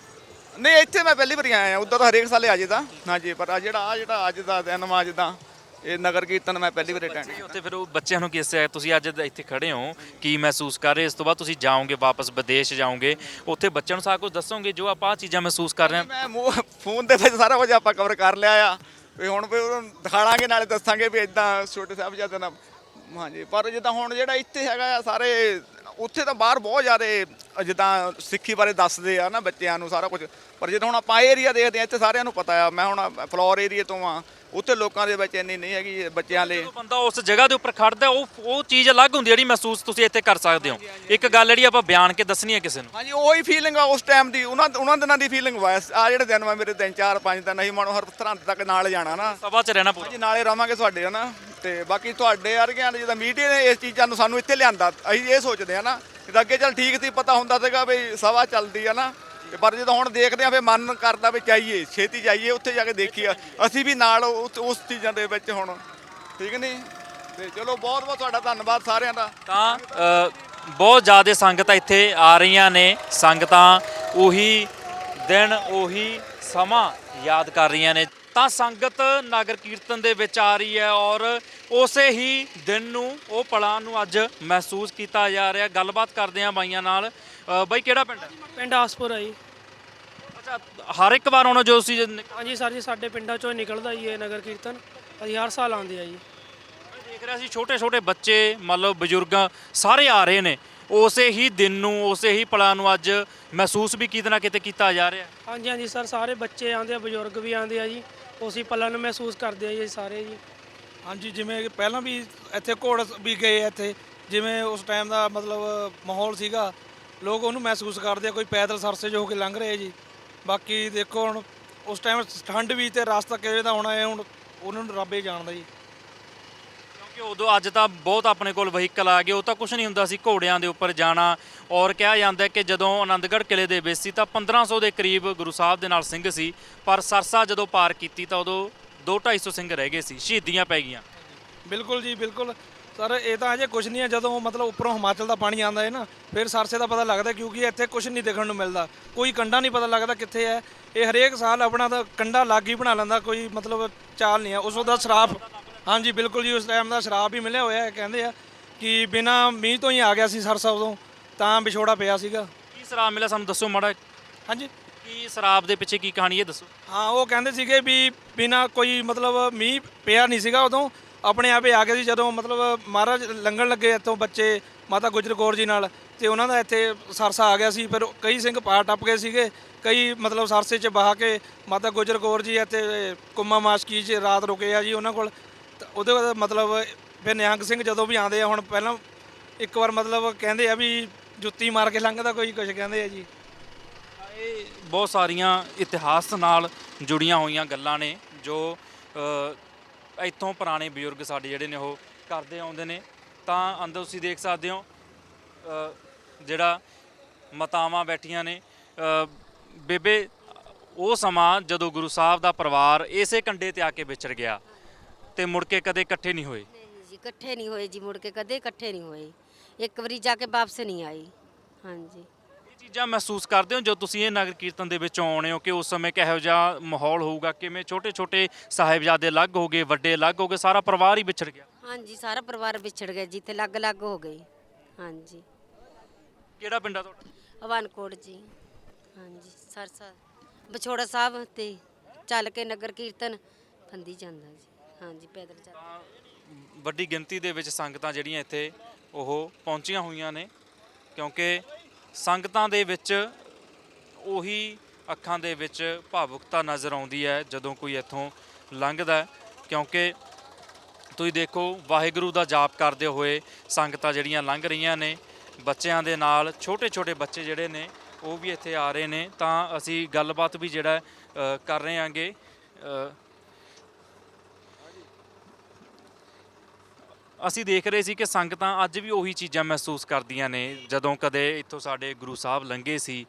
ਨਹੀਂ ਇੱਥੇ ਮੈਂ ਪਹਿਲੀ ਵਾਰੀ ਆਇਆ ਉਦੋਂ ਤਾਂ ਹਰੇਕ ਸਾਲੇ ਆ ਜਿੱਦਾਂ ਹਾਂਜੀ ਪਰ ਆ ਜਿਹੜਾ ਆ ਜਿਹੜਾ ਅੱਜ ਦਾ ਦਿਨ ਵਾ ਜਿੱਦਾਂ ਇਹ ਨਗਰ ਕੀਰਤਨ ਮੈਂ ਪਹਿਲੀ ਵਾਰੀ ਅਟੈਂਡ ਜੀ, ਉੱਥੇ ਫਿਰ ਉਹ ਬੱਚਿਆਂ ਨੂੰ ਕਿਸ ਤਰ੍ਹਾਂ ਤੁਸੀਂ ਅੱਜ ਇੱਥੇ ਖੜੇ ਹੋ ਕੀ ਮਹਿਸੂਸ ਕਰ ਰਹੇ? ਇਸ ਤੋਂ ਬਾਅਦ ਤੁਸੀਂ ਜਾਓਗੇ ਵਾਪਸ ਵਿਦੇਸ਼ ਜਾਓਗੇ। ਉੱਥੇ ਬੱਚਿਆਂ ਨੂੰ ਸਾਰਾ ਕੁਝ ਦੱਸੋਗੇ ਜੋ ਆਪਾਂ ਆਹ ਚੀਜ਼ਾਂ ਮਹਿਸੂਸ ਕਰ ਰਹੇ ਹਾਂ? ਮੈਂ ਮੂੰਹ ਫੋਨ ਦੇ ਵਿੱਚ ਸਾਰਾ ਕੁਝ ਆਪਾਂ ਕਵਰ ਕਰ ਲਿਆ ਆ। ਵੀ ਹੁਣ ਵੀ ਉਹਨੂੰ ਦਿਖਾਣਾਗੇ ਨਾਲੇ ਦੱਸਾਂਗੇ ਵੀ ਇਦਾਂ ਛੋਟੇ ਸਾਹਿਬ ਜ਼ਿਆਦਾ ਨਾ ਹਾਂਜੀ ਪਰ ਜਿੱਦਾਂ ਹੁਣ ਜਿਹੜਾ ਇੱਥੇ ਹੈਗਾ ਆ ਸਾਰੇ ਉੱਥੇ ਤਾਂ ਬਾਹਰ ਬਹੁਤ ਜ਼ਿਆਦਾ ਜਿੱਦਾਂ ਸਿੱਖੀ ਬਾਰੇ ਦੱਸਦੇ ਆ ਨਾ ਬੱਚਿਆਂ ਨੂੰ ਸਾਰਾ ਕੁਝ। ਪਰ ਜਦੋਂ ਹੁਣ ਆਪਾਂ ਏਰੀਆ ਦੇਖਦੇ ਆ, ਇੱਥੇ ਸਾਰਿਆਂ ਨੂੰ ਪਤਾ ਆ। ਮੈਂ ਹੁਣ ਫਲੋਰ ਏਰੀਆ ਤੋਂ ਆ। ਉੱਥੇ ਲੋਕਾਂ ਦੇ ਵਿੱਚ ਇੰਨੀ ਨਹੀਂ ਹੈਗੀ ਬੱਚਿਆਂ ਲਈ। ਜਦੋਂ ਬੰਦਾ ਉਸ ਜਗ੍ਹਾ ਦੇ ਉੱਪਰ ਖੜਦਾ ਉਹ ਉਹ ਚੀਜ਼ ਅਲੱਗ ਹੁੰਦੀ ਹੈ ਜਿਹੜੀ ਮਹਿਸੂਸ ਤੁਸੀਂ ਇੱਥੇ ਕਰ ਸਕਦੇ ਹੋ। ਇੱਕ ਗੱਲ ਜਿਹੜੀ ਆਪਾਂ ਬਿਆਨ ਕੇ ਦੱਸਣੀ ਹੈ ਕਿਸੇ ਨੂੰ। ਹਾਂਜੀ ਉਹੀ ਫੀਲਿੰਗ ਆ ਉਸ ਟਾਈਮ ਦੀ। ਉਹਨਾਂ ਉਹਨਾਂ ਦਿਨਾਂ ਦੀ ਫੀਲਿੰਗ ਵਾ। ਆ ਜਿਹੜੇ ਦਿਨ ਵਾ ਮੇਰੇ ਤਿੰਨ ਚਾਰ ਪੰਜ ਦਿਨ ਅਸੀਂ ਮਨੋਂ ਹਰ ਸਰਹੰਦ ਤੱਕ ਨਾਲ ਜਾਣਾ ਨਾ। ਸਭਾ 'ਚ ਰਹਿਣਾ ਪੂਰਾ। ਹਾਂਜੀ ਨਾਲੇ ਰਵਾਂਗੇ ਤੁਹਾਡੇ ਹਨਾ। ਤੇ ਬਾਕੀ ਤੁਹਾਡੇ ਵਰਗਿਆਂ ਨੇ ਜਿੱਦਾਂ ਮੀਡੀਆ ਨੇ ਇਸ ਚੀਜ਼ਾਂ ਨੂੰ ਸਾਨੂੰ ਇੱਥੇ ਲਿਆਂਦਾ। ਅਸੀਂ ਇਹ ਸੋਚਦੇ ਆ ਨਾ ਕਿ ਅੱਗੇ ਚੱਲ ਠੀਕ ਸੀ ਪਤਾ ਹੁੰਦਾ ਸੀਗਾ ਵੀ ਸਭਾ ਚੱਲਦੀ ਆ ਨਾ। ਤੇ ਪਰ ਜਦੋਂ ਹੁਣ ਦੇਖਦੇ ਆ ਫੇ ਮਨ ਕਰਦਾ ਵੀ ਚਾਹੀਏ ਛੇਤੀ ਜਾਈਏ, ਉੱਥੇ ਜਾ ਕੇ ਦੇਖੀਏ। ਅਸੀਂ ਵੀ ਨਾਲ ਉਸ ਉਸ ਚੀਜ਼ਾਂ ਦੇ ਵਿੱਚ ਹੁਣ। ਠੀਕ ਨਹੀਂ? ਤੇ ਚਲੋ ਬਹੁਤ ਬਹੁਤ ਤੁਹਾਡਾ ਧੰਨਵਾਦ ਸਾਰਿਆਂ ਦਾ। ਤਾਂ ਬਹੁਤ ਜ਼ਿਆਦਾ ਸੰਗਤਾਂ ਇੱਥੇ ਆ ਰਹੀਆਂ ਨੇ। ਸੰਗਤਾਂ ਉਹੀ ਦਿਨ, ਉਹੀ ਸਮਾਂ ਯਾਦ ਕਰ ਰਹੀਆਂ ਨੇ। ਤਾਂ ਸੰਗਤ ਨਗਰ ਕੀਰਤਨ ਦੇ ਵਿੱਚ ਆ ਰਹੀ ਹੈ ਔਰ ਉਸੇ ਹੀ ਦਿਨ ਨੂੰ, ਉਹ ਪਲਾਂ ਨੂੰ ਅੱਜ ਮਹਿਸੂਸ ਕੀਤਾ ਜਾ ਰਿਹਾ। ਗੱਲਬਾਤ ਕਰਦੇ ਆ ਬਾਈਆਂ ਨਾਲ। ਅ, ਬਾਈ ਕਿਹੜਾ ਪਿੰਡ ਹੈ? ਪਿੰਡ ਆਸਪੁਰ ਆ ਜੀ। ਅੱਛਾ ਹਰ ਇੱਕ ਵਾਰ ਆਉਣਾ ਜੋ ਤੁਸੀਂ ਹਾਂਜੀ ਸਰ ਜੀ ਸਾਡੇ ਪਿੰਡਾਂ ਚੋਂ ਹੀ ਨਿਕਲਦਾ ਜੀ ਇਹ ਨਗਰ ਕੀਰਤਨ। ਅਸੀਂ ਹਰ ਸਾਲ ਆਉਂਦੇ ਆ ਜੀ। ਦੇਖ ਰਿਹਾ ਸੀ ਛੋਟੇ ਛੋਟੇ ਬੱਚੇ ਮੰਨ ਲਓ ਬਜ਼ੁਰਗ ਸਾਰੇ ਆ ਰਹੇ ਨੇ। ਉਸੇ ਹੀ ਦਿਨ ਨੂੰ ਉਸੇ ਹੀ ਪਲਾਂ ਨੂੰ ਅੱਜ ਮਹਿਸੂਸ ਵੀ ਕਿਤੇ ਨਾ ਕਿਤੇ ਕੀਤਾ ਜਾ ਰਿਹਾ। ਹਾਂਜੀ ਹਾਂਜੀ ਸਰ ਸਾਰੇ ਬੱਚੇ ਆਉਂਦੇ ਆ ਬਜ਼ੁਰਗ ਵੀ ਆਉਂਦੇ ਆ ਜੀ। ਉਸੇ ਪਲਾਂ ਨੂੰ ਮਹਿਸੂਸ ਕਰਦੇ ਆ ਜੀ ਸਾਰੇ ਜੀ। ਹਾਂਜੀ ਜਿਵੇਂ ਕਿ ਪਹਿਲਾਂ ਵੀ ਇੱਥੇ ਘੋੜ ਵੀ ਗਏ ਆ ਇੱਥੇ। ਜਿਵੇਂ ਉਸ ਟਾਈਮ ਦਾ ਮਤਲਬ ਮਾਹੌਲ ਸੀਗਾ ਲੋਕ ਉਹਨੂੰ ਮਹਿਸੂਸ ਕਰਦੇ ਆ ਕੋਈ ਪੈਦਲ ਸਰਸੇ ਜੋ ਹੋ ਕੇ ਲੰਘ ਰਹੇ ਜੀ। ਬਾਕੀ ਦੇਖੋ ਹੁਣ ਉਸ ਟਾਈਮ ਠੰਡ ਵੀ ਤੇ ਰਸਤਾ ਕਿਵੇਂ ਦਾ ਹੋਣਾ ਹੈ ਹੁਣ ਉਹਨਾਂ ਨੂੰ ਰੱਬੇ ਜਾਣਦਾ ਜੀ। ਕਿਉਂਕਿ ਉਦੋਂ ਅੱਜ ਤਾਂ ਬਹੁਤ ਆਪਣੇ ਕੋਲ ਵਹੀਕਲ ਆ ਗਏ ਉਹ ਤਾਂ ਕੁਝ ਨਹੀਂ ਹੁੰਦਾ ਸੀ ਘੋੜਿਆਂ ਦੇ ਉੱਪਰ ਜਾਣਾ। ਔਰ ਕਿਹਾ ਜਾਂਦਾ ਕਿ ਜਦੋਂ ਆਨੰਦਗੜ੍ਹ ਕਿਲੇ ਦੇ ਵਿੱਚ ਸੀ ਤਾਂ 1500 ਦੇ ਕਰੀਬ ਗੁਰੂ ਸਾਹਿਬ ਦੇ ਨਾਲ ਸਿੰਘ ਸੀ ਪਰ ਸਰਸਾ ਜਦੋਂ ਪਾਰ ਕੀਤੀ ਤਾਂ ਉਦੋਂ 2-250 ਸਿੰਘ ਰਹਿ ਗਏ ਸੀ ਸ਼ਹੀਦੀਆਂ ਪੈ ਗਈਆਂ। ਬਿਲਕੁਲ ਜੀ ਬਿਲਕੁਲ। ਸਰ ਇਹ ਤਾਂ ਅਜੇ ਕੁਝ ਨਹੀਂ ਹੈ ਜਦੋਂ ਮਤਲਬ ਉੱਪਰੋਂ ਹਿਮਾਚਲ ਦਾ ਪਾਣੀ ਆਉਂਦਾ ਹੈ ਨਾ ਫਿਰ ਸਰਸੇ ਦਾ ਪਤਾ ਲੱਗਦਾ ਕਿਉਂਕਿ ਇੱਥੇ ਕੁਝ ਨਹੀਂ ਦੇਖਣ ਨੂੰ ਮਿਲਦਾ। ਕੋਈ ਕੰਡਾ ਨਹੀਂ ਪਤਾ ਲੱਗਦਾ ਕਿੱਥੇ ਹੈ। ਇਹ ਹਰੇਕ ਸਾਲ ਆਪਣਾ ਤਾਂ ਕੰਡਾ ਲਾਗੀ ਬਣਾ ਲੈਂਦਾ ਕੋਈ ਮਤਲਬ ਚਾਲ ਨਹੀਂ ਹੈ। ਉਸ ਦਾ ਸ਼ਰਾਬ ਹਾਂਜੀ ਬਿਲਕੁਲ ਜੀ ਉਸ ਟਾਈਮ ਦਾ ਸ਼ਰਾਬ ਵੀ ਮਿਲਿਆ ਹੋਇਆ ਹੈ ਕਹਿੰਦੇ ਆ ਕਿ ਬਿਨਾ ਮੀਂਹ ਤੋਂ ਹੀ ਆ ਗਿਆ ਸੀ ਸਰਸਾ ਉਦੋਂ ਤਾਂ ਵਿਛੋੜਾ ਪਿਆ ਸੀਗਾ। ਕੀ ਸ਼ਰਾਬ ਮਿਲਿਆ ਸਾਨੂੰ ਦੱਸੋ ਮਾੜਾ ਹਾਂਜੀ। ਕੀ ਸ਼ਰਾਬ ਦੇ ਪਿੱਛੇ ਕੀ ਕਹਾਣੀ ਹੈ ਦੱਸੋ। ਹਾਂ ਉਹ ਕਹਿੰਦੇ ਸੀਗੇ ਵੀ ਬਿਨਾ ਕੋਈ ਮਤਲਬ ਮੀਂਹ ਪਿਆ ਨਹੀਂ ਸੀਗਾ ਉਦੋਂ ਆਪਣੇ ਆਪੇ ਆ ਗਏ ਸੀ ਜਦੋਂ ਮਤਲਬ ਮਹਾਰਾਜ ਲੰਘਣ ਲੱਗੇ ਇੱਥੋਂ ਬੱਚੇ ਮਾਤਾ ਗੁਜਰ ਕੌਰ ਜੀ ਨਾਲ, ਤੇ ਉਹਨਾਂ ਦਾ ਇੱਥੇ ਸਰਸਾ ਆ ਗਿਆ ਸੀ, ਫਿਰ ਕਈ ਸਿੰਘ ਪਾਰ ਟੱਪ ਗਏ ਸੀਗੇ, ਕਈ ਮਤਲਬ ਸਰਸੇ 'ਚ ਬਹਾ ਕੇ ਮਾਤਾ ਗੁਜਰ ਕੌਰ ਜੀ ਇੱਥੇ ਕੁੰਮਾ ਮਾਸਕੀ 'ਚ ਰਾਤ ਰੁਕੇ ਆ ਜੀ ਉਹਨਾਂ ਕੋਲ। ਤਾਂ ਉਹਦੇ ਬਾਅਦ ਮਤਲਬ ਫਿਰ ਨਿਹੰਗ ਸਿੰਘ ਜਦੋਂ ਵੀ ਆਉਂਦੇ ਆ, ਹੁਣ ਪਹਿਲਾਂ ਇੱਕ ਵਾਰ ਮਤਲਬ ਕਹਿੰਦੇ ਆ ਵੀ ਜੁੱਤੀ ਮਾਰ ਕੇ ਲੰਘਦਾ ਕੋਈ ਕੁਝ ਕਹਿੰਦੇ ਆ ਜੀ। ਇਹ ਬਹੁਤ ਸਾਰੀਆਂ ਇਤਿਹਾਸ ਨਾਲ ਜੁੜੀਆਂ ਹੋਈਆਂ ਗੱਲਾਂ ਨੇ ਜੋ ਇੱਥੋਂ ਪੁਰਾਣੇ ਬਜ਼ੁਰਗ ਸਾਡੇ ਜਿਹੜੇ ਨੇ ਉਹ ਕਰਦੇ ਆਉਂਦੇ ਨੇ, ਤਾਂ ਅੰਦਰ ਤੁਸੀਂ ਦੇਖ ਸਕਦੇ ਹੋ ਜਿਹੜਾ ਮਤਾਵਾਂ ਬੈਠੀਆਂ ਨੇ ਬੇਬੇ, ਉਹ ਸਮਾਂ ਜਦੋਂ ਗੁਰੂ ਸਾਹਿਬ ਦਾ ਪਰਿਵਾਰ ਇਸੇ ਕੰਡੇ ਤੇ ਆ ਕੇ ਵਿਚਰ ਗਿਆ ਤੇ ਮੁੜ ਕੇ ਕਦੇ ਇਕੱਠੇ ਨਹੀਂ ਹੋਏ। ਨਹੀਂ ਜੀ, ਇਕੱਠੇ ਨਹੀਂ ਹੋਏ ਜੀ, ਮੁੜ ਕੇ ਕਦੇ ਇਕੱਠੇ ਨਹੀਂ ਹੋਏ। ਇੱਕ ਵਾਰੀ ਜਾ ਕੇ ਵਾਪਸ ਨਹੀਂ ਆਈ ਹਾਂਜੀ। ਚੀਜ਼ਾਂ ਮਹਿਸੂਸ ਕਰਦੇ ਹੋ ਜੋ ਤੁਸੀਂ ਇਹ ਨਗਰ ਕੀਰਤਨ ਦੇ ਵਿੱਚੋਂ ਆਉਣੇ ਹੋ ਕਿ ਉਸ ਸਮੇਂ ਕਿਹੋ ਜਿਹਾ ਮਾਹੌਲ ਹੋਊਗਾ? ਕਿਵੇਂ ਛੋਟੇ ਛੋਟੇ ਸਾਹਿਬਜ਼ਾਦੇ ਅਲੱਗ ਹੋ ਗਏ ਵੱਡੇ ਅਲੱਗ ਹੋ ਗਏ ਸਾਰਾ ਪਰਿਵਾਰ ਹੀ ਵਿਛੜ ਗਿਆ? ਹਾਂਜੀ ਸਾਰਾ ਪਰਿਵਾਰ ਵਿਛੜ ਗਿਆ ਜੀ ਤੇ ਅਲੱਗ-ਅਲੱਗ ਹੋ ਗਏ। ਹਾਂਜੀ। ਕਿਹੜਾ ਪਿੰਡ ਆ ਤੁਹਾਡਾ? ਅਵਾਨਕੋਟ ਜੀ। ਹਾਂਜੀ ਸਰਸਾ ਵਿਛੋੜਾ ਸਾਹਿਬ ਤੇ ਚੱਲ ਕੇ ਨਗਰ ਕੀਰਤਨ ਫੰਦੀ ਜਾਂਦਾ ਜੀ। ਹਾਂਜੀ ਪੈਦਲ ਚੱਲ ਵੱਡੀ ਗਿਣਤੀ ਦੇ ਵਿੱਚ ਸੰਗਤਾਂ ਜਿਹੜੀਆਂ ਇੱਥੇ ਉਹ ਪਹੁੰਚੀਆਂ ਹੋਈਆਂ ਨੇ ਕਿਉਂਕਿ ਸੰਗਤਾਂ ਦੇ ਵਿੱਚ ਉਹੀ ਅੱਖਾਂ ਦੇ ਵਿੱਚ ਭਾਵੁਕਤਾ ਨਜ਼ਰ ਆਉਂਦੀ ਹੈ ਜਦੋਂ ਕੋਈ ਇੱਥੋਂ ਲੰਘਦਾ ਕਿਉਂਕਿ ਤੁਸੀਂ ਦੇਖੋ ਵਾਹਿਗੁਰੂ ਦਾ ਜਾਪ ਕਰਦੇ ਹੋਏ ਸੰਗਤਾਂ ਜਿਹੜੀਆਂ ਲੰਘ ਰਹੀਆਂ ਨੇ, ਬੱਚਿਆਂ ਦੇ ਨਾਲ ਛੋਟੇ ਛੋਟੇ ਬੱਚੇ ਜਿਹੜੇ ਨੇ, ਉਹ ਵੀ ਇੱਥੇ ਆ ਰਹੇ ਨੇ। ਤਾਂ ਅਸੀਂ ਗੱਲਬਾਤ ਵੀ ਜਿਹੜਾ ਕਰ ਰਹੇ ਆਂਗੇ ਅਸੀਂ ਦੇਖ ਰਹੇ ਸੀ ਕਿ ਸੰਗਤਾਂ ਅੱਜ ਵੀ ਉਹੀ ਚੀਜ਼ਾਂ ਮਹਿਸੂਸ ਕਰਦੀਆਂ ਨੇ, ਜਦੋਂ ਕਦੇ ਇੱਥੋਂ ਸਾਡੇ ਗੁਰੂ ਸਾਹਿਬ ਲੰਘੇ ਸੀ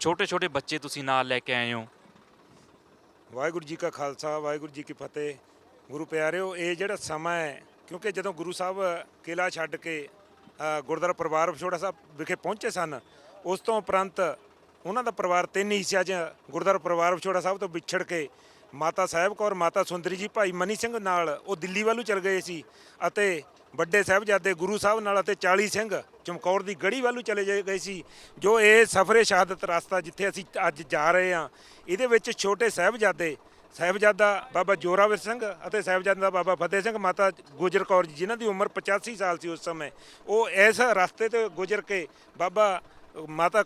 ਛੋਟੇ ਛੋਟੇ ਬੱਚੇ ਤੁਸੀਂ ਨਾਲ ਲੈ ਕੇ ਆਏ ਹੋ। ਵਾਹਿਗੁਰੂ ਜੀ ਕਾ ਖਾਲਸਾ, ਵਾਹਿਗੁਰੂ ਜੀ ਕੀ ਫਤਿਹ। ਗੁਰੂ ਪਿਆਰਿਓ, ਇਹ ਜਿਹੜਾ ਸਮਾਂ ਹੈ, ਕਿਉਂਕਿ ਜਦੋਂ ਗੁਰੂ ਸਾਹਿਬ ਕਿਲਾ ਛੱਡ ਕੇ ਗੁਰਦੁਆਰਾ ਪਰਿਵਾਰ ਵਿਛੋੜਾ ਸਾਹਿਬ ਵਿਖੇ ਪਹੁੰਚੇ ਸਨ, ਉਸ ਤੋਂ ਉਪਰੰਤ ਉਹਨਾਂ ਦਾ ਪਰਿਵਾਰ ਤਿੰਨ ਹਿੱਸਿਆਂ 'ਚ ਗੁਰਦੁਆਰਾ ਪਰਿਵਾਰ ਵਿਛੋੜਾ ਸਾਹਿਬ ਤੋਂ ਵਿਛੜ ਕੇ ਮਾਤਾ ਸਾਹਿਬ ਕੌਰ, ਮਾਤਾ ਸੁੰਦਰੀ ਜੀ, ਭਾਈ ਮਨੀ ਸਿੰਘ ਨਾਲ ਉਹ ਦਿੱਲੀ ਵੱਲੋਂ ਚਲ ਗਏ ਸੀ ਅਤੇ ਵੱਡੇ ਸਾਹਿਬਜ਼ਾਦੇ ਗੁਰੂ ਸਾਹਿਬ ਨਾਲ ਅਤੇ 40 ਸਿੰਘ ਚਮਕੌਰ ਦੀ ਗੜੀ ਵੱਲੋਂ ਚਲੇ ਜਾ- ਗਏ ਸੀ, ਜੋ ਇਹ ਸਫਰੇ ਸ਼ਹਾਦਤ ਰਸਤਾ ਜਿੱਥੇ ਅਸੀਂ ਅੱਜ ਜਾ ਰਹੇ ਹਾਂ। ਇਹਦੇ ਵਿੱਚ ਛੋਟੇ ਸਾਹਿਬਜ਼ਾਦੇ, ਸਾਹਿਬਜ਼ਾਦਾ ਬਾਬਾ ਜੋਰਾਵਰ ਸਿੰਘ ਅਤੇ ਸਾਹਿਬਜ਼ਾਦਾ ਬਾਬਾ ਫਤਿਹ ਸਿੰਘ ਮਾਤਾ ਗੁਜਰ ਕੌਰ ਜੀ, ਜਿਨ੍ਹਾਂ ਦੀ ਉਮਰ 85 ਸਾਲ ਸੀ ਉਸ ਸਮੇਂ, ਉਹ ਇਸ ਰਸਤੇ ਤੇ ਗੁਜ਼ਰ ਕੇ ਬਾਬਾ ਮਾਤਾ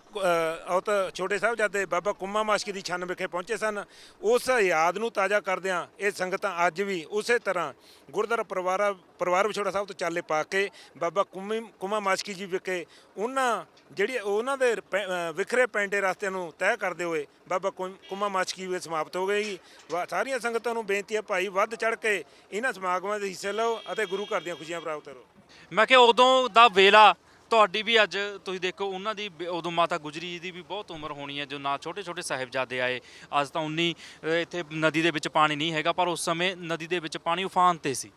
ਔਤ ਛੋਟੇ ਸਾਹਿਬਜ਼ਾਦੇ ਬਾਬਾ ਕੁੰਮਾ ਮਾਸ਼ਕੀ ਦੀ ਛੰਨ ਵਿਖੇ ਪਹੁੰਚੇ ਸਨ। ਉਸ ਯਾਦ ਨੂੰ ਤਾਜ਼ਾ ਕਰਦਿਆਂ ਇਹ ਸੰਗਤਾਂ ਅੱਜ ਵੀ ਉਸੇ ਤਰ੍ਹਾਂ ਗੁਰਦੁਆਰਾ ਪਰਿਵਾਰਾ, ਪਰਿਵਾਰ ਵਿਛੋੜਾ ਸਾਹਿਬ ਤੋਂ ਚਾਲੇ ਪਾ ਕੇ ਬਾਬਾ ਕੁੰਮੀ, ਕੁੰਮਾ ਮਾਸ਼ਕੀ ਜੀ ਵਿਖੇ ਉਹਨਾਂ ਜਿਹੜੀ, ਉਹਨਾਂ ਦੇ ਪੈ- ਵਿਖਰੇ ਪੈਂਡੇ ਰਸਤੇ ਨੂੰ ਤੈਅ ਕਰਦੇ ਹੋਏ ਬਾਬਾ ਕੁੰ- ਕੁੰਮਾ ਮਾਸ਼ਕੀ ਵੀ ਸਮਾਪਤ ਹੋ ਗਈ ਵਾ- ਸਾਰੀਆਂ ਸੰਗਤਾਂ ਨੂੰ ਬੇਨਤੀ ਹੈ ਭਾਈ, ਵੱਧ ਚੜ ਕੇ ਇਹਨਾਂ ਸਮਾਗਮਾਂ ਦੇ ਹਿੱਸੇ ਲਓ ਅਤੇ ਗੁਰੂ ਘਰ ਦੀਆਂ ਖੁਸ਼ੀਆਂ ਪ੍ਰਾਪਤ ਕਰੋ। ਮੈਂ ਕਿਹਾ ਉਦੋਂ ਦਾ ਵੇਲਾ ਤੁਹਾਡੀ ਵੀ ਅੱਜ ਤੁਸੀਂ ਦੇਖੋ ਉਹਨਾਂ ਦੀ ਬ- ਉਦੋਂ ਮਾਤਾ ਗੁਜਰੀ ਜੀ ਦੀ ਵੀ ਬਹੁਤ ਉਮਰ ਹੋਣੀ ਹੈ ਜੋ ਨਾ ਛੋਟੇ ਛੋਟੇ ਸਾਹਿਬਜ਼ਾਦੇ ਆਏ। ਅੱਜ ਤਾਂ ਉਨੀ ਅ, ਇੱਥੇ ਨਦੀ ਦੇ ਵਿੱਚ ਪਾਣੀ ਨਹੀਂ ਹੈਗਾ ਪਰ ਉਸ ਸਮੇਂ ਨਦੀ ਦੇ ਵਿੱਚ ਪਾਣੀ ਉਫਾਨ ਤੇ ਸੀ।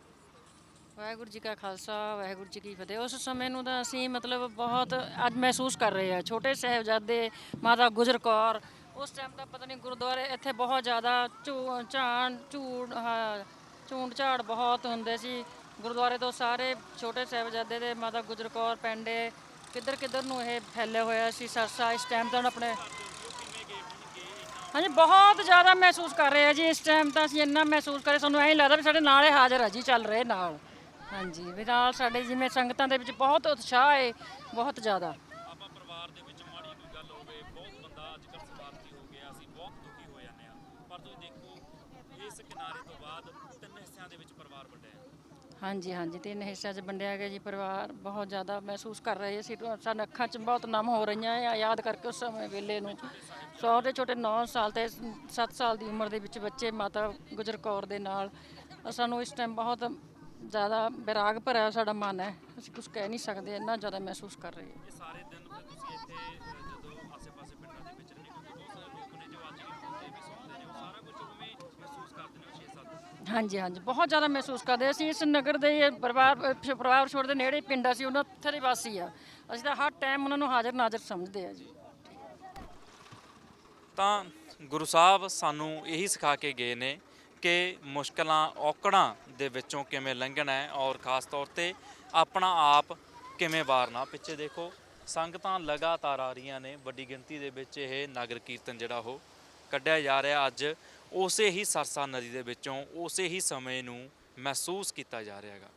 ਵਾਹਿਗੁਰੂ ਜੀ ਕਾ ਖਾਲਸਾ ਵਾਹਿਗੁਰੂ ਜੀ ਕੀ ਫਤਿਹ। ਉਸ ਸਮੇਂ ਨੂੰ ਤਾਂ ਅਸੀਂ ਮਤਲਬ ਬਹੁਤ ਅੱਜ ਮਹਿਸੂਸ ਕਰ ਰਹੇ ਹਾਂ। ਛੋਟੇ ਸਾਹਿਬਜ਼ਾਦੇ ਮਾਤਾ ਗੁਜਰ ਕੌਰ ਉਸ ਟਾਈਮ ਤਾਂ ਪਤਾ ਨਹੀਂ ਗੁਰਦੁਆਰੇ ਇੱਥੇ ਬਹੁਤ ਜ਼ਿਆਦਾ ਝੂ ਝਾਣ ਝੂੜ ਆਹ, ਝੂੰਡ ਝਾੜ ਬਹੁਤ ਹੁੰਦੇ ਸੀ। ਗੁਰਦੁਆਰੇ ਤੋਂ ਸਾਰੇ ਛੋਟੇ ਸਾਹਿਬਜ਼ਾਦੇ ਦੇ, ਮਾਤਾ ਗੁਜਰ ਕੌਰ, ਪੈਂਡੇ ਕਿੱਧਰ ਕਿੱਧਰ ਨੂੰ ਇਹ ਫੈਲਿਆ ਹੋਇਆ ਸੀ ਸਰਸਾ, ਇਸ ਟਾਈਮ ਤਾਂ ਆਪਣੇ ਹਾਂਜੀ, ਬਹੁਤ ਜ਼ਿਆਦਾ ਮਹਿਸੂਸ ਕਰ ਰਹੇ ਆ ਜੀ, ਇਸ ਟਾਈਮ ਤਾਂ ਅਸੀਂ ਇੰਨਾ ਮਹਿਸੂਸ ਕਰੇ, ਸਾਨੂੰ ਐਂ ਲੱਗਦਾ ਵੀ ਸਾਡੇ ਨਾਲ ਹੀ ਹਾਜ਼ਰ ਆ ਜੀ, ਚੱਲ ਰਹੇ ਨਾਲ। ਹਾਂਜੀ, ਵੀ ਨਾਲ ਸਾਡੇ ਜਿਵੇਂ ਸੰਗਤਾਂ ਦੇ ਵਿੱਚ ਬਹੁਤ ਉਤਸ਼ਾਹ ਹੈ ਬਹੁਤ ਜ਼ਿਆਦਾ ਆਪਾਂ ਪਰਿਵਾਰ ਦੇ ਵਿੱਚ ਮਾੜੀ ਕੋਈ ਗੱਲ ਹੋਵੇ ਬਹੁਤ ਬੰਦਾ ਅੱਜ ਕੱਲ੍ਹ ਸਵਾਰਥੀ ਹੋ ਗਿਆ ਅਸੀਂ ਬਹੁਤ ਦੁਖੀ ਹੋ ਜਾਂਦੇ ਆ ਪਰ ਤੁਸੀਂ ਦੇਖੋ ਇਸ ਕਿਨਾਰੇ ਤੋਂ ਬਾਅਦ ਤਿੰਨ ਹਿੱਸਿਆਂ ਦੇ ਵਿੱਚ ਪਰਿਵਾਰ ਵੰਡਿਆ ਹਾਂਜੀ ਹਾਂਜੀ। ਤਿੰਨ ਹਿੱਸਿਆਂ 'ਚ ਵੰਡਿਆ ਗਿਆ ਜੀ ਪਰਿਵਾਰ। ਬਹੁਤ ਜ਼ਿਆਦਾ ਮਹਿਸੂਸ ਕਰ ਰਹੇ ਸੀ। ਸਾਨੂੰ ਅੱਖਾਂ 'ਚ ਬਹੁਤ ਨਮ ਹੋ ਰਹੀਆਂ ਆ। ਯਾਦ ਕਰਕੇ ਉਸ ਸਮੇਂ ਵੇਲੇ ਨੂੰ ਛੋਟੇ ਛੋਟੇ 9 ਸਾਲ ਤੇ 7 ਸਾਲ ਦੀ ਉਮਰ ਦੇ ਵਿੱਚ ਬੱਚੇ ਮਾਤਾ ਗੁਜਰ ਕੌਰ ਦੇ ਨਾਲ। ਸਾਨੂੰ ਇਸ ਟਾਈਮ ਬਹੁਤ ਜ਼ਿਆਦਾ ਵਿਰਾਗ ਭਰਿਆ ਸਾਡਾ ਮਨ ਹੈ। ਅਸੀਂ ਕੁਝ ਕਹਿ ਨਹੀਂ ਸਕਦੇ। ਇੰਨਾ ਜ਼ਿਆਦਾ ਮਹਿਸੂਸ ਕਰ ਰਹੇ ਹਾਂ। ਹਾਂਜੀ ਹਾਂਜੀ। ਬਹੁਤ ਜ਼ਿਆਦਾ ਮਹਿਸੂਸ ਕਰਦੇ ਅਸੀਂ ਇਸ ਨਗਰ ਦੇ ਇਹ ਪਰਿਵਾਰ ਪਰਿਵਾਰ ਛੋੜ ਦੇ ਨੇੜੇ ਪਿੰਡ ਅਸੀਂ ਉਹਨਾਂ ਉੱਥੇ ਦੇ ਵਾਸੀ ਆ। ਅਸੀਂ ਤਾਂ ਹਰ ਟਾਈਮ ਉਹਨਾਂ ਨੂੰ ਹਾਜ਼ਰ ਨਾਜ਼ਰ ਸਮਝਦੇ ਆ ਜੀ। ਤਾਂ ਗੁਰੂ ਸਾਹਿਬ ਸਾਨੂੰ ਇਹੀ ਸਿਖਾ ਕੇ ਗਏ ਨੇ ਕਿ ਮੁਸ਼ਕਲਾਂ ਔਕੜਾਂ ਦੇ ਵਿੱਚੋਂ ਕਿਵੇਂ ਲੰਘਣਾ ਹੈ ਔਰ ਖਾਸ ਤੌਰ ਤੇ ਆਪਣਾ ਆਪ ਕਿਵੇਂ ਵਾਰਨਾ। ਪਿੱਛੇ ਦੇਖੋ, ਸੰਗਤਾਂ ਲਗਾਤਾਰ ਆ ਰਹੀਆਂ ਨੇ। ਵੱਡੀ ਗਿਣਤੀ ਦੇ ਵਿੱਚ ਇਹ ਨਗਰ ਕੀਰਤਨ ਜਿਹੜਾ ਉਹ ਕੱਢਿਆ ਜਾ ਰਿਹਾ। ਅੱਜ ਉਸੇ ਹੀ ਸਰਸਾ ਨਦੀ ਦੇ ਵਿੱਚੋਂ, ਉਸੇ ਹੀ ਸਮੇਂ ਨੂੰ ਮਹਿਸੂਸ ਕੀਤਾ ਜਾ ਰਿਹਾ ਹੈਗਾ।